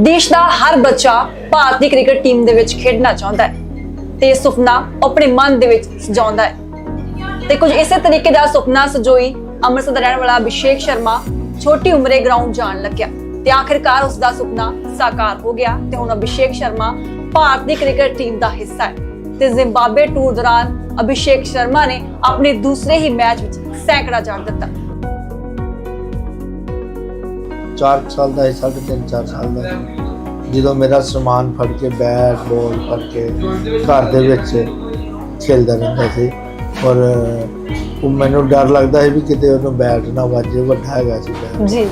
ਦੇਸ਼ ਦਾ ਹਰ ਬੱਚਾ ਭਾਰਤੀ cricket team ਦੇ ਵਿੱਚ ਖੇਡਣਾ ਚਾਹੁੰਦਾ ਹੈ ਤੇ ਇਹ ਸੁਪਨਾ ਉਹ ਆਪਣੇ ਮਨ ਦੇ ਵਿੱਚ ਸਜਾਉਂਦਾ ਹੈ। ਤੇ ਕੁਝ ਇਸੇ ਤਰੀਕੇ ਦਾ ਸੁਪਨਾ ਸਜੋਈ ਅੰਮ੍ਰਿਤਸਰ ਦਾ ਰਹਿਣ ਵਾਲਾ ਅਭਿਸ਼ੇਕ ਸ਼ਰਮਾ ਛੋਟੀ ਉਮਰੇ ਗਰਾਊਂਡ ਜਾਣ ਲੱਗਿਆ ਤੇ ਆਖਿਰਕਾਰ ਉਸ ਦਾ ਸੁਪਨਾ ਸਾਕਾਰ ਹੋ ਗਿਆ ਤੇ ਹੁਣ ਅਭਿਸ਼ੇਕ ਸ਼ਰਮਾ ਭਾਰਤੀ ਕ੍ਰਿਕਟ ਟੀਮ ਦਾ ਹਿੱਸਾ ਹੈ ਤੇ ਜ਼ਿੰਬਾਬਵੇ ਟੂਰ ਦੌਰਾਨ ਅਭਿਸ਼ੇਕ ਸ਼ਰਮਾ ਨੇ ਆਪਣੇ ਦੂਸਰੇ ਹੀ ਮੈਚ ਵਿੱਚ ਸੈਂਕੜਾ ਜੜ ਦਿੱਤਾ। 4 ਸਾਲ ਦਾ ਸੀ ਸਾਢੇ ਤਿੰਨ 4 ਸਾਲ ਦਾ। ਜਦੋਂ ਮੇਰਾ ਸਮਾਨ ਫੜ ਕੇ ਬੈਟ ਬਾਲ ਫੜ ਕੇ ਘਰ ਦੇ ਵਿੱਚ ਖੇਲਦਾ ਰਹਿੰਦਾ ਸੀ। ਔਰ ਉਹ ਮੈਨੂੰ ਡਰ ਲੱਗਦਾ ਸੀ ਵੀ ਕਿਤੇ ਉਹਨੂੰ ਬੈਟ ਨਾ ਵੱਜੇ ਵੱਡਾ ਹੈਗਾ ਸੀ ਜੀ।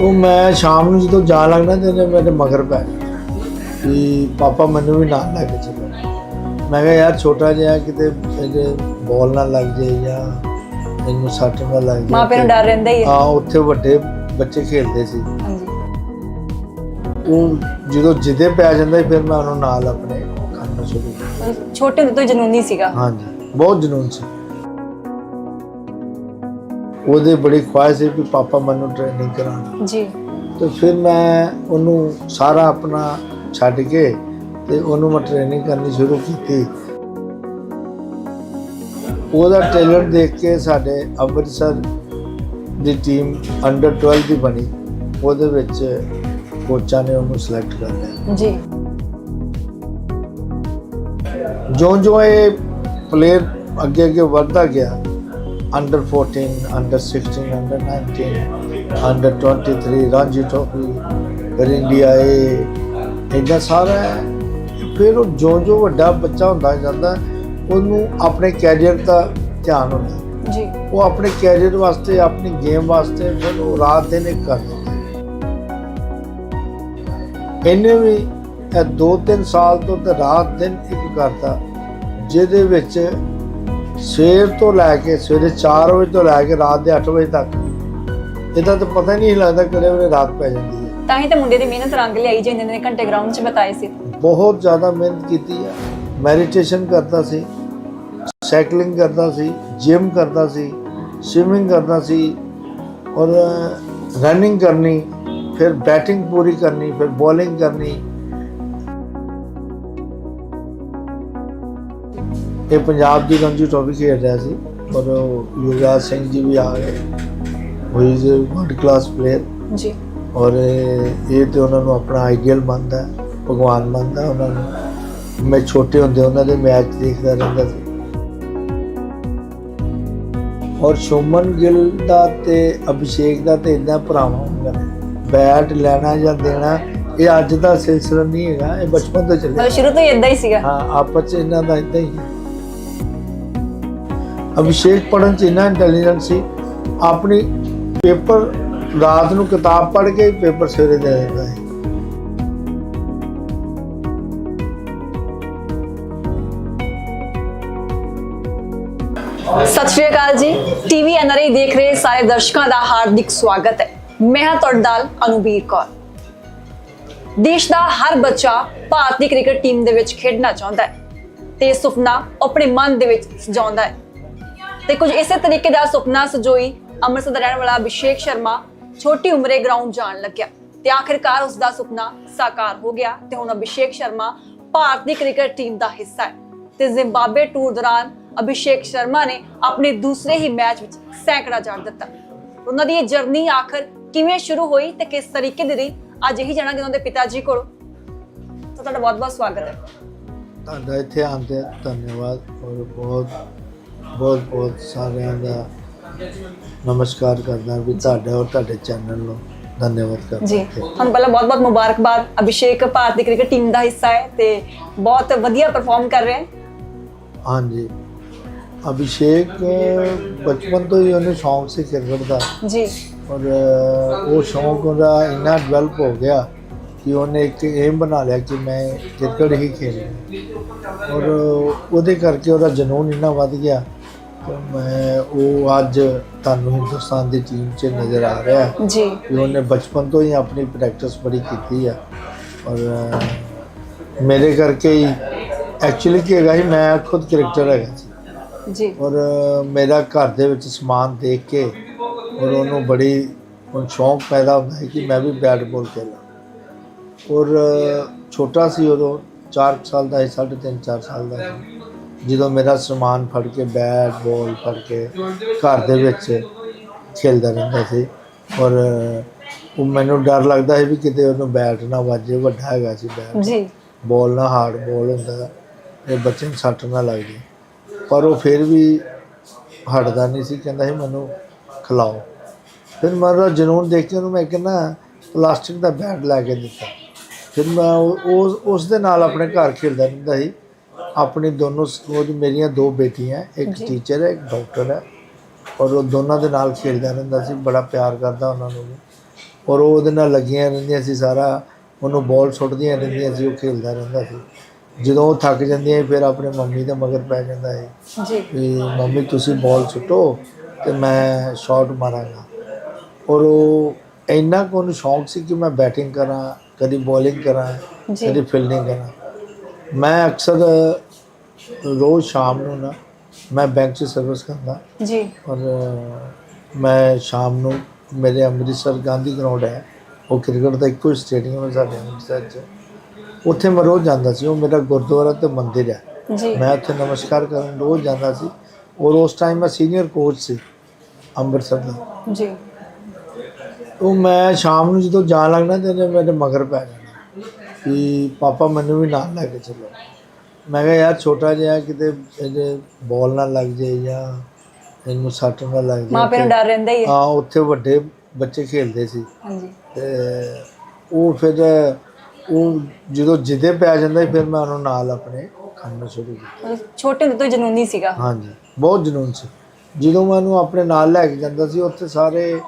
ਉਹ ਮੈਂ ਸ਼ਾਮ ਨੂੰ ਜਦੋਂ ਜਾਣ ਲੱਗਦਾ ਤੇ ਮੇਰੇ ਮਗਰ ਪੈ ਵੀ ਪਾਪਾ ਮੈਨੂੰ ਵੀ ਨਾਲ ਲੈ ਕੇ ਚੱਲੋ। ਮੈਂ ਕਿਹਾ ਯਾਰ ਛੋਟਾ ਜਿਹਾ ਕਿਤੇ ਇਹਦੇ ਬਾਲ ਨਾ ਲੱਗ ਜਾਏ ਜਾਂ ਇਹਨੂੰ ਸੱਟ ਨਾ ਲੱਗ ਜਾਏ ਮਾਂ ਪਿਓ ਨੂੰ ਡਰ ਰਹਿੰਦਾ ਹੀ ਹੈ। ਹਾਂ ਉੱਥੇ ਵੱਡੇ ਬੱਚੇ ਖੇਡਦੇ ਸੀ। ਹਾਂਜੀ। ਉਹ ਜਦੋਂ ਜਿੱਦੇ ਪੈ ਜਾਂਦਾ ਸੀ ਫਿਰ ਮੈਂ ਉਹਨੂੰ ਨਾਲ ਆਪਣੇ ਕਰਨਾ ਸ਼ੁਰੂ ਕੀਤਾ। ਛੋਟੇ ਹੁੰਦੇ ਤੋਂ ਹੀ ਜਨੂਨੀ ਸੀਗਾ। ਹਾਂਜੀ ਬਹੁਤ ਜਨੂਨ ਸੀ। ਉਹਦੇ ਬੜੀ ਖੁਆਇਸ਼ ਸੀ ਵੀ ਪਾਪਾ ਮੈਨੂੰ ਟ੍ਰੇਨਿੰਗ ਕਰਾਉਣ। ਜੀ। ਤੇ ਫਿਰ ਮੈਂ ਉਹਨੂੰ ਸਾਰਾ ਆਪਣਾ ਛੱਡ ਕੇ ਤੇ ਉਹਨੂੰ ਮੈਂ ਟ੍ਰੇਨਿੰਗ ਕਰਨੀ ਸ਼ੁਰੂ ਕੀਤੀ। ਉਹਦਾ ਟੈਲੈਂਟ ਦੇਖ ਕੇ ਸਾਡੇ ਅੰਮ੍ਰਿਤਸਰ ਦੀ ਟੀਮ ਅੰਡਰ 12 ਦੀ ਬਣੀ ਉਹਦੇ ਵਿੱਚ ਕੋਚਾਂ ਨੇ ਉਹਨੂੰ ਸਿਲੈਕਟ ਕਰ ਲਿਆ। ਜੀ। ਜਿਉਂ ਜਿਉਂ ਇਹ ਪਲੇਅਰ ਅੱਗੇ ਅੱਗੇ ਵੱਧਦਾ ਗਿਆ ਅੰਡਰ 14 ਅੰਡਰ 16 ਅੰਡਰ 19 ਅੰਡਰ 23 ਰਾਂਝੀ ਟਰੋਫੀ ਫਿਰ ਇੰਡੀਆ ਇਹ ਇੰਨਾ ਸਾਰਾ। ਫਿਰ ਉਹ ਜਿਉਂ ਜਿਉਂ ਵੱਡਾ ਬੱਚਾ ਹੁੰਦਾ ਜਾਂਦਾ ਉਹਨੂੰ ਆਪਣੇ ਕੈਰੀਅਰ ਦਾ ਧਿਆਨ ਹੁੰਦਾ। ਜੀ। ਉਹ ਆਪਣੇ ਕੈਰੀਅਰ ਵਾਸਤੇ ਆਪਣੀ ਗੇਮ ਵਾਸਤੇ ਫਿਰ ਉਹ ਰਾਤ ਦਿਨ ਇੱਕ ਕਰ ਦਿੰਦਾ ਇਹਨੇ ਵੀ ਇਹ ਦੋ ਤਿੰਨ ਸਾਲ ਤੋਂ ਤੇ ਰਾਤ ਦਿਨ ਇੱਕ ਕਰਤਾ ਜਿਹਦੇ ਵਿੱਚ ਸਵੇਰ ਤੋਂ ਲੈ ਕੇ ਸਵੇਰੇ 4 ਵਜੇ ਤੋਂ ਲੈ ਕੇ ਰਾਤ ਦੇ 8 ਵਜੇ ਤੱਕ। ਇਹਦਾ ਤਾਂ ਪਤਾ ਹੀ ਨਹੀਂ ਲੱਗਦਾ ਕਿਹੜੇ ਵੇਲੇ ਰਾਤ ਪੈ ਜਾਂਦੀ ਹੈ। ਤਾਂ ਹੀ ਤਾਂ ਮੁੰਡੇ ਦੀ ਮਿਹਨਤ ਰੰਗ ਲਿਆਈ ਜਿੰਨੇ ਨੇ ਘੰਟੇ ਗਰਾਊਂਡ 'ਚ ਬਿਤਾਏ ਸੀ। ਬਹੁਤ ਜ਼ਿਆਦਾ ਮਿਹਨਤ ਕੀਤੀ ਹੈ। ਮੈਡੀਟੇਸ਼ਨ ਕਰਦਾ ਸੀ। ਸਾਈਕਲਿੰਗ ਕਰਦਾ ਸੀ। ਜਿਮ ਕਰਦਾ ਸੀ ਸਵਿਮਿੰਗ ਕਰਦਾ ਸੀ ਔਰ ਰਨਿੰਗ ਕਰਨੀ ਫਿਰ ਬੈਟਿੰਗ ਪੂਰੀ ਕਰਨੀ ਫਿਰ ਬੋਲਿੰਗ ਕਰਨੀ ਇਹ ਪੰਜਾਬ ਦੀ ਰਣਜੀ ਟਰੋਫੀ ਖੇਡ ਰਿਹਾ ਸੀ ਔਰ ਉਹ ਯੁਵਰਾਜ ਸਿੰਘ ਜੀ ਵੀ ਆ ਗਏ ਉਹ ਇਜ਼ ਵਰਲਡ ਕਲਾਸ ਪਲੇਅਰ ਜੀ ਔਰ ਇਹ ਇਹ ਤੇ ਉਹਨਾਂ ਨੂੰ ਆਪਣਾ ਆਈਡੀਅਲ ਮੰਨਦਾ ਹੈ, ਭਗਵਾਨ ਮੰਨਦਾ ਹੈ ਉਹਨਾਂ ਨੂੰ ਮੈਂ ਛੋਟੇ ਔਰ ਸ਼ੋਮਨ ਗਿੱਲ ਦਾ ਤੇ ਅਭਿਸ਼ੇਕ ਦਾ ਤੇ ਇਦਾਂ ਭਰਾਵਾਂ ਹੁੰਦਾ ਬੈਟ ਲੈਣਾ ਜਾਂ ਦੇਣਾ ਇਹ ਅੱਜ ਦਾ ਸਿਲਸਿਲਾ ਨਹੀਂ ਹੈਗਾ ਇਹ ਬਚਪਨ ਤੋਂ ਚੱਲਿਆ। ਸ਼ੁਰੂ ਤੋਂ ਹੀ ਇਦਾਂ ਹੀ ਸੀਗਾ। ਹਾਂ ਆਪਸ ਚ ਇਹਨਾਂ ਦਾ ਇਦਾਂ ਹੀ। ਹੈ ਅਭਿਸ਼ੇਕ ਪੜਨ ਚ ਇੰਨਾ ਇੰਟੈਲੀਜੈਂਟ ਸੀ ਆਪਣੀ ਪੇਪਰ ਰਾਤ ਨੂੰ ਕਿਤਾਬ ਪੜ੍ਹ ਕੇ ਪੇਪਰ ਸਵੇਰੇ ਦੇ ਦਿੰਦਾ ਹੈ ਸ਼੍ਰੀ ਅਕਾਲ ਜੀ। ਟੀਵੀ ਐਨਆਰਆਈ ਦੇਖ ਰਹੇ ਸਾਰੇ ਦਰਸ਼ਕਾਂ ਦਾ ਹਾਰਦਿਕ ਸਵਾਗਤ ਹੈ। ਮੈਂ ਹਾਂ ਤੁਹਾਡਾ ਅਨੁਬੀਰ ਕੌਰ। ਦੇਸ਼ ਦਾ ਹਰ ਬੱਚਾ ਭਾਰਤੀ ਕ੍ਰਿਕਟ ਟੀਮ ਦੇ ਵਿੱਚ ਖੇਡਣਾ ਚਾਹੁੰਦਾ ਹੈ ਤੇ ਸੁਪਨਾ ਆਪਣੇ ਮਨ ਦੇ ਵਿੱਚ ਸਜਾਉਂਦਾ ਹੈ। ਤੇ ਕੁਝ ਇਸੇ ਤਰੀਕੇ ਦਾ ਸੁਪਨਾ ਸਜੋਈ ਅੰਮ੍ਰਿਤਸਰ ਦਾ ਰਹਿਣ ਵਾਲਾ ਅਭਿਸ਼ੇਕ ਸ਼ਰਮਾ ਛੋਟੀ ਉਮਰੇ ਗਰਾਊਂਡ ਜਾਣ ਲੱਗਿਆ ਤੇ ਆਖਿਰਕਾਰ ਉਸ ਦਾ ਸੁਪਨਾ ਸਾਕਾਰ ਹੋ ਗਿਆ ਤੇ ਹੁਣ ਅਭਿਸ਼ੇਕ ਸ਼ਰਮਾ ਭਾਰਤੀ ਕ੍ਰਿਕਟ ਟੀਮ ਦਾ ਹਿੱਸਾ ਹੈ। ਤੇ ਜ਼ਿੰਬਾਬਵੇ ਟੂਰ ਦੌਰਾਨ ਅਭਿਸ਼ੇਕ ਸ਼ਰਮਾ ਨੇ ਆਪਣੇ ਦੂਸਰੇ ਹੀ ਮੈਚ ਵਿੱਚ ਸੈਂਕੜਾ ਜੜ ਦਿੱਤਾ। ਉਹਨਾਂ ਦੀ ਇਹ ਜਰਨੀ ਆਖਰ ਕਿਵੇਂ ਸ਼ੁਰੂ ਹੋਈ ਤੇ ਕਿਸ ਤਰੀਕੇ ਦੀ ਰਹੀ ਅੱਜ ਇਹੀ ਜਾਣਾਂਗੇ ਉਹਨਾਂ ਦੇ ਪਿਤਾ ਜੀ ਕੋਲੋਂ। ਤਾਂ ਤੁਹਾਡਾ ਬਹੁਤ-ਬਹੁਤ ਸਵਾਗਤ ਹੈ। ਤੁਹਾਡਾ ਇੱਥੇ ਆਉਣ ਤੇ ਧੰਨਵਾਦ ਔਰ ਬਹੁਤ ਬਹੁਤ ਬਹੁਤ ਸਾਰਿਆਂ ਦਾ ਨਮਸਕਾਰ ਕਰਦਾ ਵੀ ਤੁਹਾਡਾ ਔਰ ਤੁਹਾਡੇ ਚੈਨਲ ਨੂੰ ਧੰਨਵਾਦ ਕਰਦਾ। ਜੀ ਤੁਹਾਨੂੰ ਪਹਿਲਾਂ ਬਹੁਤ-ਬਹੁਤ ਮੁਬਾਰਕਬਾਦ। ਅਭਿਸ਼ੇਕ ਭਾਰਤੀ ਕ੍ਰਿਕਟ ਟੀਮ ਦਾ ਹਿੱਸਾ ਹੈ ਤੇ ਬਹੁਤ ਵਧੀਆ ਪਰਫਾਰਮ ਕਰ ਰਿਹਾ ਹੈ। ਹਾਂਜੀ। ਅਭਿਸ਼ੇਕ ਬਚਪਨ ਤੋਂ ਹੀ ਉਹਨੂੰ ਸ਼ੌਂਕ ਸੀ ਕ੍ਰਿਕਟ ਦਾ। ਜੀ। ਔਰ ਉਹ ਸ਼ੌਂਕ ਉਹਦਾ ਇੰਨਾ ਡਿਵੈਲਪ ਹੋ ਗਿਆ ਕਿ ਉਹਨੇ ਇੱਕ ਏਮ ਬਣਾ ਲਿਆ ਕਿ ਮੈਂ ਕ੍ਰਿਕਟ ਹੀ ਖੇਡਣਾ। ਔਰ ਉਹਦੇ ਕਰਕੇ ਉਹਦਾ ਜਨੂਨ ਇੰਨਾ ਵੱਧ ਗਿਆ ਕਿ ਮੈਂ ਉਹ ਅੱਜ ਤੁਹਾਨੂੰ ਹਿੰਦੁਸਤਾਨ ਦੀ ਟੀਮ 'ਚ ਨਜ਼ਰ ਆ ਰਿਹਾ ਜੀ। ਕਿ ਉਹਨੇ ਬਚਪਨ ਤੋਂ ਹੀ ਆਪਣੀ ਪ੍ਰੈਕਟਿਸ ਬੜੀ ਕੀਤੀ ਹੈ ਔਰ ਮੇਰੇ ਕਰਕੇ ਹੀ ਐਕਚੁਅਲੀ ਕੀ ਹੈਗਾ ਸੀ ਮੈਂ ਖੁਦ ਕ੍ਰਿਕਟਰ ਹੈਗਾ ਜੀ। ਔਰ ਮੇਰਾ ਘਰ ਦੇ ਵਿੱਚ ਸਮਾਨ ਦੇਖ ਕੇ ਔਰ ਉਹਨੂੰ ਬੜੀ ਹੁਣ ਸ਼ੌਂਕ ਪੈਦਾ ਹੁੰਦਾ ਹੈ ਕਿ ਮੈਂ ਵੀ ਬੈਟ ਬਾਲ ਖੇਲਾਂ। ਔਰ ਛੋਟਾ ਸੀ ਉਦੋਂ 4 ਸਾਲ ਦਾ ਸੀ 3.5 4 ਸਾਲ ਦਾ ਸੀ। ਜਦੋਂ ਮੇਰਾ ਸਮਾਨ ਫੜ ਕੇ ਬੈਟ ਬਾਲ ਫੜ ਕੇ ਘਰ ਦੇ ਵਿੱਚ ਖੇਲਦਾ ਰਹਿੰਦਾ ਸੀ। ਔਰ ਉਹ ਮੈਨੂੰ ਡਰ ਲੱਗਦਾ ਸੀ ਵੀ ਕਿਤੇ ਉਹਨੂੰ ਬੈਟ ਨਾ ਵੱਜੇ ਵੱਡਾ ਹੈਗਾ ਸੀ ਬੈਟ। ਜੀ। ਬੋਲ ਨਾ ਹਾਰਡ ਬੋਲ ਹੁੰਦਾ ਇਹ ਬੱਚੇ ਨੂੰ ਸੱਟ ਨਾ ਲੱਗ ਜੇ। ਪਰ ਉਹ ਫਿਰ ਵੀ ਹਟਦਾ ਨਹੀਂ ਸੀ ਕਹਿੰਦਾ ਸੀ ਮੈਨੂੰ ਖਿਲਾਓ। ਫਿਰ ਮੇਰਾ ਜਨੂਨ ਦੇਖ ਕੇ ਉਹਨੂੰ ਮੈਂ ਕਹਿੰਦਾ ਪਲਾਸਟਿਕ ਦਾ ਬੈਟ ਲੈ ਕੇ ਦਿੱਤਾ। ਫਿਰ ਮੈਂ ਉਹ- ਉਸ ਉਸ ਦੇ ਨਾਲ ਆਪਣੇ ਘਰ ਖੇਡਦਾ ਰਹਿੰਦਾ ਸੀ। ਆਪਣੀ ਦੋਨੋਂ ਸ- ਉਹਦੀ ਮੇਰੀਆਂ ਦੋ ਬੇਟੀਆਂ ਇੱਕ। ਟੀਚਰ ਹੈ ਇੱਕ ਡਾਕਟਰ ਹੈ। ਔਰ ਉਹ ਦੋਨਾਂ ਦੇ ਨਾਲ ਖੇਡਦਾ ਰਹਿੰਦਾ ਸੀ ਬੜਾ ਪਿਆਰ ਕਰਦਾ ਉਹਨਾਂ ਨੂੰ ਔਰ ਉਹ ਉਹਦੇ ਨਾਲ ਲੱਗੀਆਂ ਰਹਿੰਦੀਆਂ ਸੀ ਸਾਰਾ ਉਹਨੂੰ ਬਾਲ ਸੁੱਟਦੀਆਂ ਰਹਿੰਦੀਆਂ ਸੀ ਉਹ ਖੇਡਦਾ ਰਹਿੰਦਾ ਸੀ। ਜਦੋਂ ਉਹ ਥੱਕ ਜਾਂਦੀਆਂ ਸੀ, ਫਿਰ ਆਪਣੇ ਮੰਮੀ ਦੇ ਮਗਰ ਪੈ ਜਾਂਦਾ ਹੈ ਜੀ। ਵੀ ਮੰਮੀ ਤੁਸੀਂ ਬਾਲ ਸੁੱਟੋ ਤੇ ਮੈਂ ਸ਼ਾਟ ਮਾਰਾਂਗਾ। ਔਰ ਉਹ ਇੰਨਾ ਕੁ ਉਹਨੂੰ ਸ਼ੌਂਕ ਸੀ ਕਿ ਮੈਂ ਬੈਟਿੰਗ ਕਰਾਂ ਕਦੀ ਬੋਲਿੰਗ ਕਰਾਂ ਜੀ। ਕਦੀ ਫੀਲਡਿੰਗ ਕਰਾਂ। ਮੈਂ ਅਕਸਰ ਰੋਜ਼ ਸ਼ਾਮ ਨੂੰ ਨਾ ਮੈਂ ਬੈਂਕ 'ਚ ਸਰਵਿਸ ਕਰਦਾ। ਜੀ। ਔਰ ਮੈਂ ਸ਼ਾਮ ਨੂੰ ਮੇਰੇ ਅੰਮ੍ਰਿਤਸਰ ਗਾਂਧੀ ਗਰਾਊਂਡ ਹੈ ਉਹ ਕ੍ਰਿਕਟ ਦਾ ਇੱਕੋ ਹੀ ਸਟੇਡੀਅਮ ਹੈ ਸਾਡੇ ਅੰਮ੍ਰਿਤਸਰ 'ਚ। ਉੱਥੇ ਮੈਂ ਰੋਜ਼ ਜਾਂਦਾ ਸੀ ਉਹ ਮੇਰਾ ਗੁਰਦੁਆਰਾ ਤੇ ਮੰਦਿਰ ਹੈ। ਜੀ। ਮੈਂ ਉੱਥੇ ਨਮਸਕਾਰ ਕਰਨ ਰੋਜ਼ ਜਾਂਦਾ ਸੀ ਔਰ ਉਸ ਟਾਈਮ ਮੈਂ ਸੀਨੀਅਰ ਕੋਚ ਸੀ ਅੰਮ੍ਰਿਤਸਰ ਦਾ। ਜੀ। ਉਹ ਮੈਂ ਸ਼ਾਮ ਨੂੰ ਜਦੋਂ ਜਾਣ ਲੱਗਣਾ ਤੇ ਮੇਰੇ ਮਗਰ ਪੈ ਜਾਣਾ ਕਿ ਪਾਪਾ ਮੈਨੂੰ ਵੀ ਨਾਲ ਲੈ ਕੇ ਚੱਲੋ। ਮੈਂ ਕਿਹਾ ਯਾਰ ਛੋਟਾ ਜਿਹਾ ਕਿਤੇ ਇਹਦੇ ਬਾਲ ਨਾ ਲੱਗ ਜਾਏ ਜਾਂ ਇਹਨੂੰ ਸੱਟ ਨਾ ਲੱਗ ਜਾਏ ਮਾਂ ਪਿਓ ਨੂੰ ਡਰ ਰਹਿੰਦਾ ਹੀ ਹੈ। ਹਾਂ ਉੱਥੇ ਵੱਡੇ ਬੱਚੇ ਖੇਡਦੇ ਸੀ। ਹਾਂਜੀ। ਤੇ ਉਹ ਫਿਰ ਉਹ ਜਦੋਂ ਜਿੱਦੇ ਪੈ ਜਾਂਦਾ ਸੀ, ਫਿਰ ਮੈਂ ਉਹਨੂੰ ਨਾਲ ਆਪਣੇ ਖੜਨਾ ਸ਼ੁਰੂ ਕੀਤਾ। ਮਤਲਬ ਛੋਟੇ ਹੁੰਦੇ ਤੋਂ ਹੀ ਜਨੂਨੀ ਸੀਗਾ। ਹਾਂਜੀ ਬਹੁਤ ਜਨੂਨ ਸੀ। ਜਦੋਂ ਮੈਂ ਉਹਨੂੰ ਆਪਣੇ ਨਾਲ ਲੈ ਕੇ ਜਾਂਦਾ ਸੀ ਉੱਥੇ ਸਾਰੇ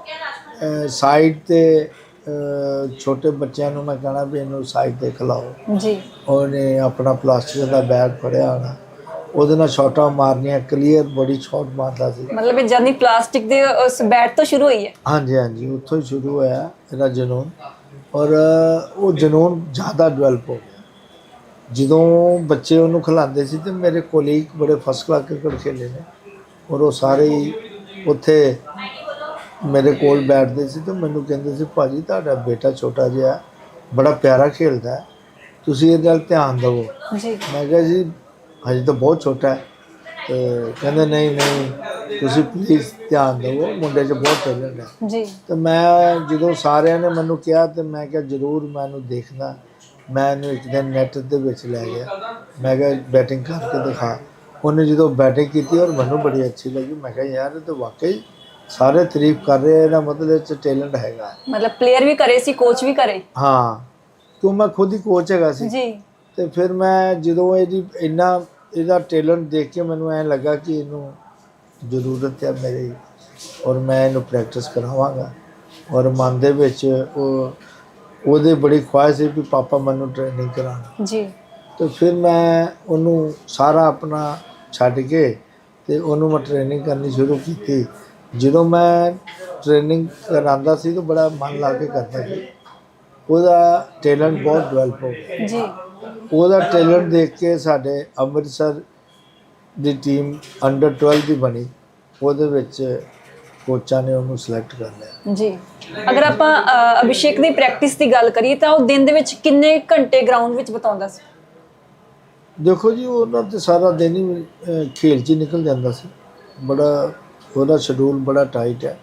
ਸਾਈਡ ਤੇ ਅਹ, ਛੋਟੇ ਬੱਚਿਆਂ ਨੂੰ ਮੈਂ ਕਹਣਾ ਵੀ ਇਹਨੂੰ ਸਾਈਡ ਤੇ ਖਿਲਾਓ। ਜੀ। ਉਹਨੇ ਆਪਣਾ ਪਲਾਸਟਿਕ ਦਾ ਬੈਗ ਫੜਿਆ ਹੋਣਾ। ਉਹਦੇ ਨਾਲ ਸ਼ਾਟਾਂ ਮਾਰਨੀਆਂ ਕਲੀਅਰ ਬੜੀ ਸ਼ਾਟ ਮਾਰਦਾ ਸੀ। ਮਤਲਬ ਇਹ ਜਰਨੀ ਪਲਾਸਟਿਕ ਦੇ ਉਸ ਬੈਟ ਤੋਂ ਸ਼ੁਰੂ ਹੋਈ ਹੈ। ਹਾਂਜੀ ਹਾਂਜੀ ਉੱਥੋਂ ਹੀ ਸ਼ੁਰੂ ਹੋਇਆ ਇਹਦਾ ਜਨੂਨ। ਔਰ ਉਹ ਜਨੂਨ ਜ਼ਿਆਦਾ ਡਿਵੈਲਪ ਹੋ ਗਿਆ। ਜਦੋਂ ਬੱਚੇ ਉਹਨੂੰ ਖਿਲਾਉਂਦੇ ਸੀ ਤੇ ਮੇਰੇ ਕੋਲੀਗ ਬੜੇ ਫਸਟ ਕਲਾਸ ਕ੍ਰਿਕਟ ਖੇਲੇ ਨੇ ਔਰ ਉਹ ਸਾਰੇ ਹੀ ਉੱਥੇ ਮੇਰੇ ਕੋਲ ਬੈਠਦੇ ਸੀ ਤੇ ਮੈਨੂੰ ਕਹਿੰਦੇ ਸੀ ਭਾਜੀ ਤੁਹਾਡਾ ਬੇਟਾ ਛੋਟਾ ਜਿਹਾ ਬੜਾ ਪਿਆਰਾ ਖੇਲਦਾ ਹੈ। ਤੁਸੀਂ ਇਹਦੇ ਵੱਲ ਧਿਆਨ ਦਿਵੋ ਜੀ। ਮੈਂ ਕਿਹਾ ਜੀ ਹਜੇ ਤਾਂ ਬਹੁਤ ਛੋਟਾ ਹੈ। ਤੇ ਕਹਿੰਦੇ ਨਹੀਂ ਨਹੀਂ ਤੁਸੀਂ ਪਲੀਜ਼ ਧਿਆਨ ਦਿਵੋ ਮੁੰਡੇ 'ਚ ਬਹੁਤ ਟੈਲੈਂਟ ਹੈ। ਜੀ। ਤੇ ਮੈਂ ਜਦੋਂ ਸਾਰਿਆਂ ਨੇ ਮੈਨੂੰ ਕਿਹਾ ਤੇ ਮੈਂ ਕਿਹਾ ਜ਼ਰੂਰ ਮੈਂ ਇਹਨੂੰ ਦੇਖਦਾ ਮੈਂ ਇਹਨੂੰ ਇੱਕ ਦਿਨ ਨੈਟ ਦੇ ਵਿੱਚ ਲੈ ਗਿਆ। ਮੈਂ ਕਿਹਾ ਬੈਟਿੰਗ ਕਰਕੇ ਦਿਖਾ। ਉਹਨੇ ਜਦੋਂ ਬੈਟਿੰਗ ਕੀਤੀ ਔਰ ਮੈਨੂੰ ਬੜੀ ਅੱਛੀ ਲੱਗੀ। ਮੈਂ ਕਿਹਾ ਯਾਰ ਇਹ ਤਾਂ ਵਾਕਈ ਸਾਰੇ ਤਾਰੀਫ ਕਰ ਰਹੇ ਇਹਦਾ ਮਤਲਬ ਇਹ 'ਚ ਟੈਲੈਂਟ ਹੈਗਾ। ਮਤਲਬ ਪਲੇਅਰ ਵੀ ਕਰੇ ਸੀ ਕੋਚ ਵੀ ਕਰੇ। ਹਾਂ। ਕਿਉਂ ਮੈਂ ਖੁਦ ਹੀ ਕੋਚ ਹੈਗਾ ਸੀ। ਜੀ। ਤੇ ਫਿਰ ਮੈਂ ਜਦੋਂ ਇਹਦੀ ਇੰਨਾ ਇਹਦਾ ਟੈਲੈਂਟ ਦੇਖ ਕੇ ਮੈਨੂੰ ਐਂ ਲੱਗਾ ਕਿ ਇਹਨੂੰ ਜ਼ਰੂਰਤ ਹੈ ਮੇਰੀ ਔਰ ਮੈਂ ਇਹਨੂੰ ਪ੍ਰੈਕਟਿਸ ਕਰਾਵਾਂਗਾ। ਔਰ ਮਨ ਦੇ ਵਿੱਚ ਉਹ ਉਹਦੇ ਬੜੀ ਖੁਆਇਸ਼ ਸੀ ਵੀ ਪਾਪਾ ਮੈਨੂੰ ਟ੍ਰੇਨਿੰਗ ਕਰਾਉਣ। ਜੀ। ਤੇ ਫਿਰ ਮੈਂ ਉਹਨੂੰ ਸਾਰਾ ਆਪਣਾ ਛੱਡ ਕੇ ਤੇ ਉਹਨੂੰ ਮੈਂ ਟ੍ਰੇਨਿੰਗ ਕਰਨੀ ਸ਼ੁਰੂ ਕੀਤੀ। ਜਦੋਂ ਮੈਂ ਟ੍ਰੇਨਿੰਗ ਕਰਾਂਦਾ ਸੀ ਤਾਂ ਬੜਾ ਮਨ ਲਾ ਕੇ ਕਰਦਾ ਸੀ। ਉਹਦਾ ਟੈਲੈਂਟ ਬਹੁਤ ਡਿਵੈਲਪ ਹੋ ਗਿਆ। ਜੀ। ਉਹਦਾ ਟੈਲੈਂਟ ਦੇਖ ਕੇ ਸਾਡੇ ਅੰਮ੍ਰਿਤਸਰ ਦੀ ਟੀਮ ਅੰਡਰ 12 ਦੀ ਬਣੀ ਉਹਦੇ ਵਿੱਚ ਕੋਚਾਂ ਨੇ ਉਹਨੂੰ ਸਿਲੈਕਟ ਕਰ ਲਿਆ। ਜੀ। ਅਗਰ ਆਪਾਂ ਅਭਿਸ਼ੇਕ ਦੀ ਪ੍ਰੈਕਟਿਸ ਦੀ ਗੱਲ ਕਰੀਏ ਤਾਂ ਉਹ ਦਿਨ ਦੇ ਵਿੱਚ ਕਿੰਨੇ ਘੰਟੇ ਗਰਾਊਂਡ ਵਿੱਚ ਬਿਤਾਉਂਦਾ ਸੀ? ਦੇਖੋ ਜੀ ਉਹਨਾਂ ਤੇ ਸਾਰਾ ਦਿਨ ਹੀ ਖੇਲ 'ਚ ਨਿਕਲ ਜਾਂਦਾ ਸੀ। ਬੜਾ ਉਹਦਾ ਸ਼ਡਿਊਲ ਬੜਾ ਟਾਈਟ ਹੈ।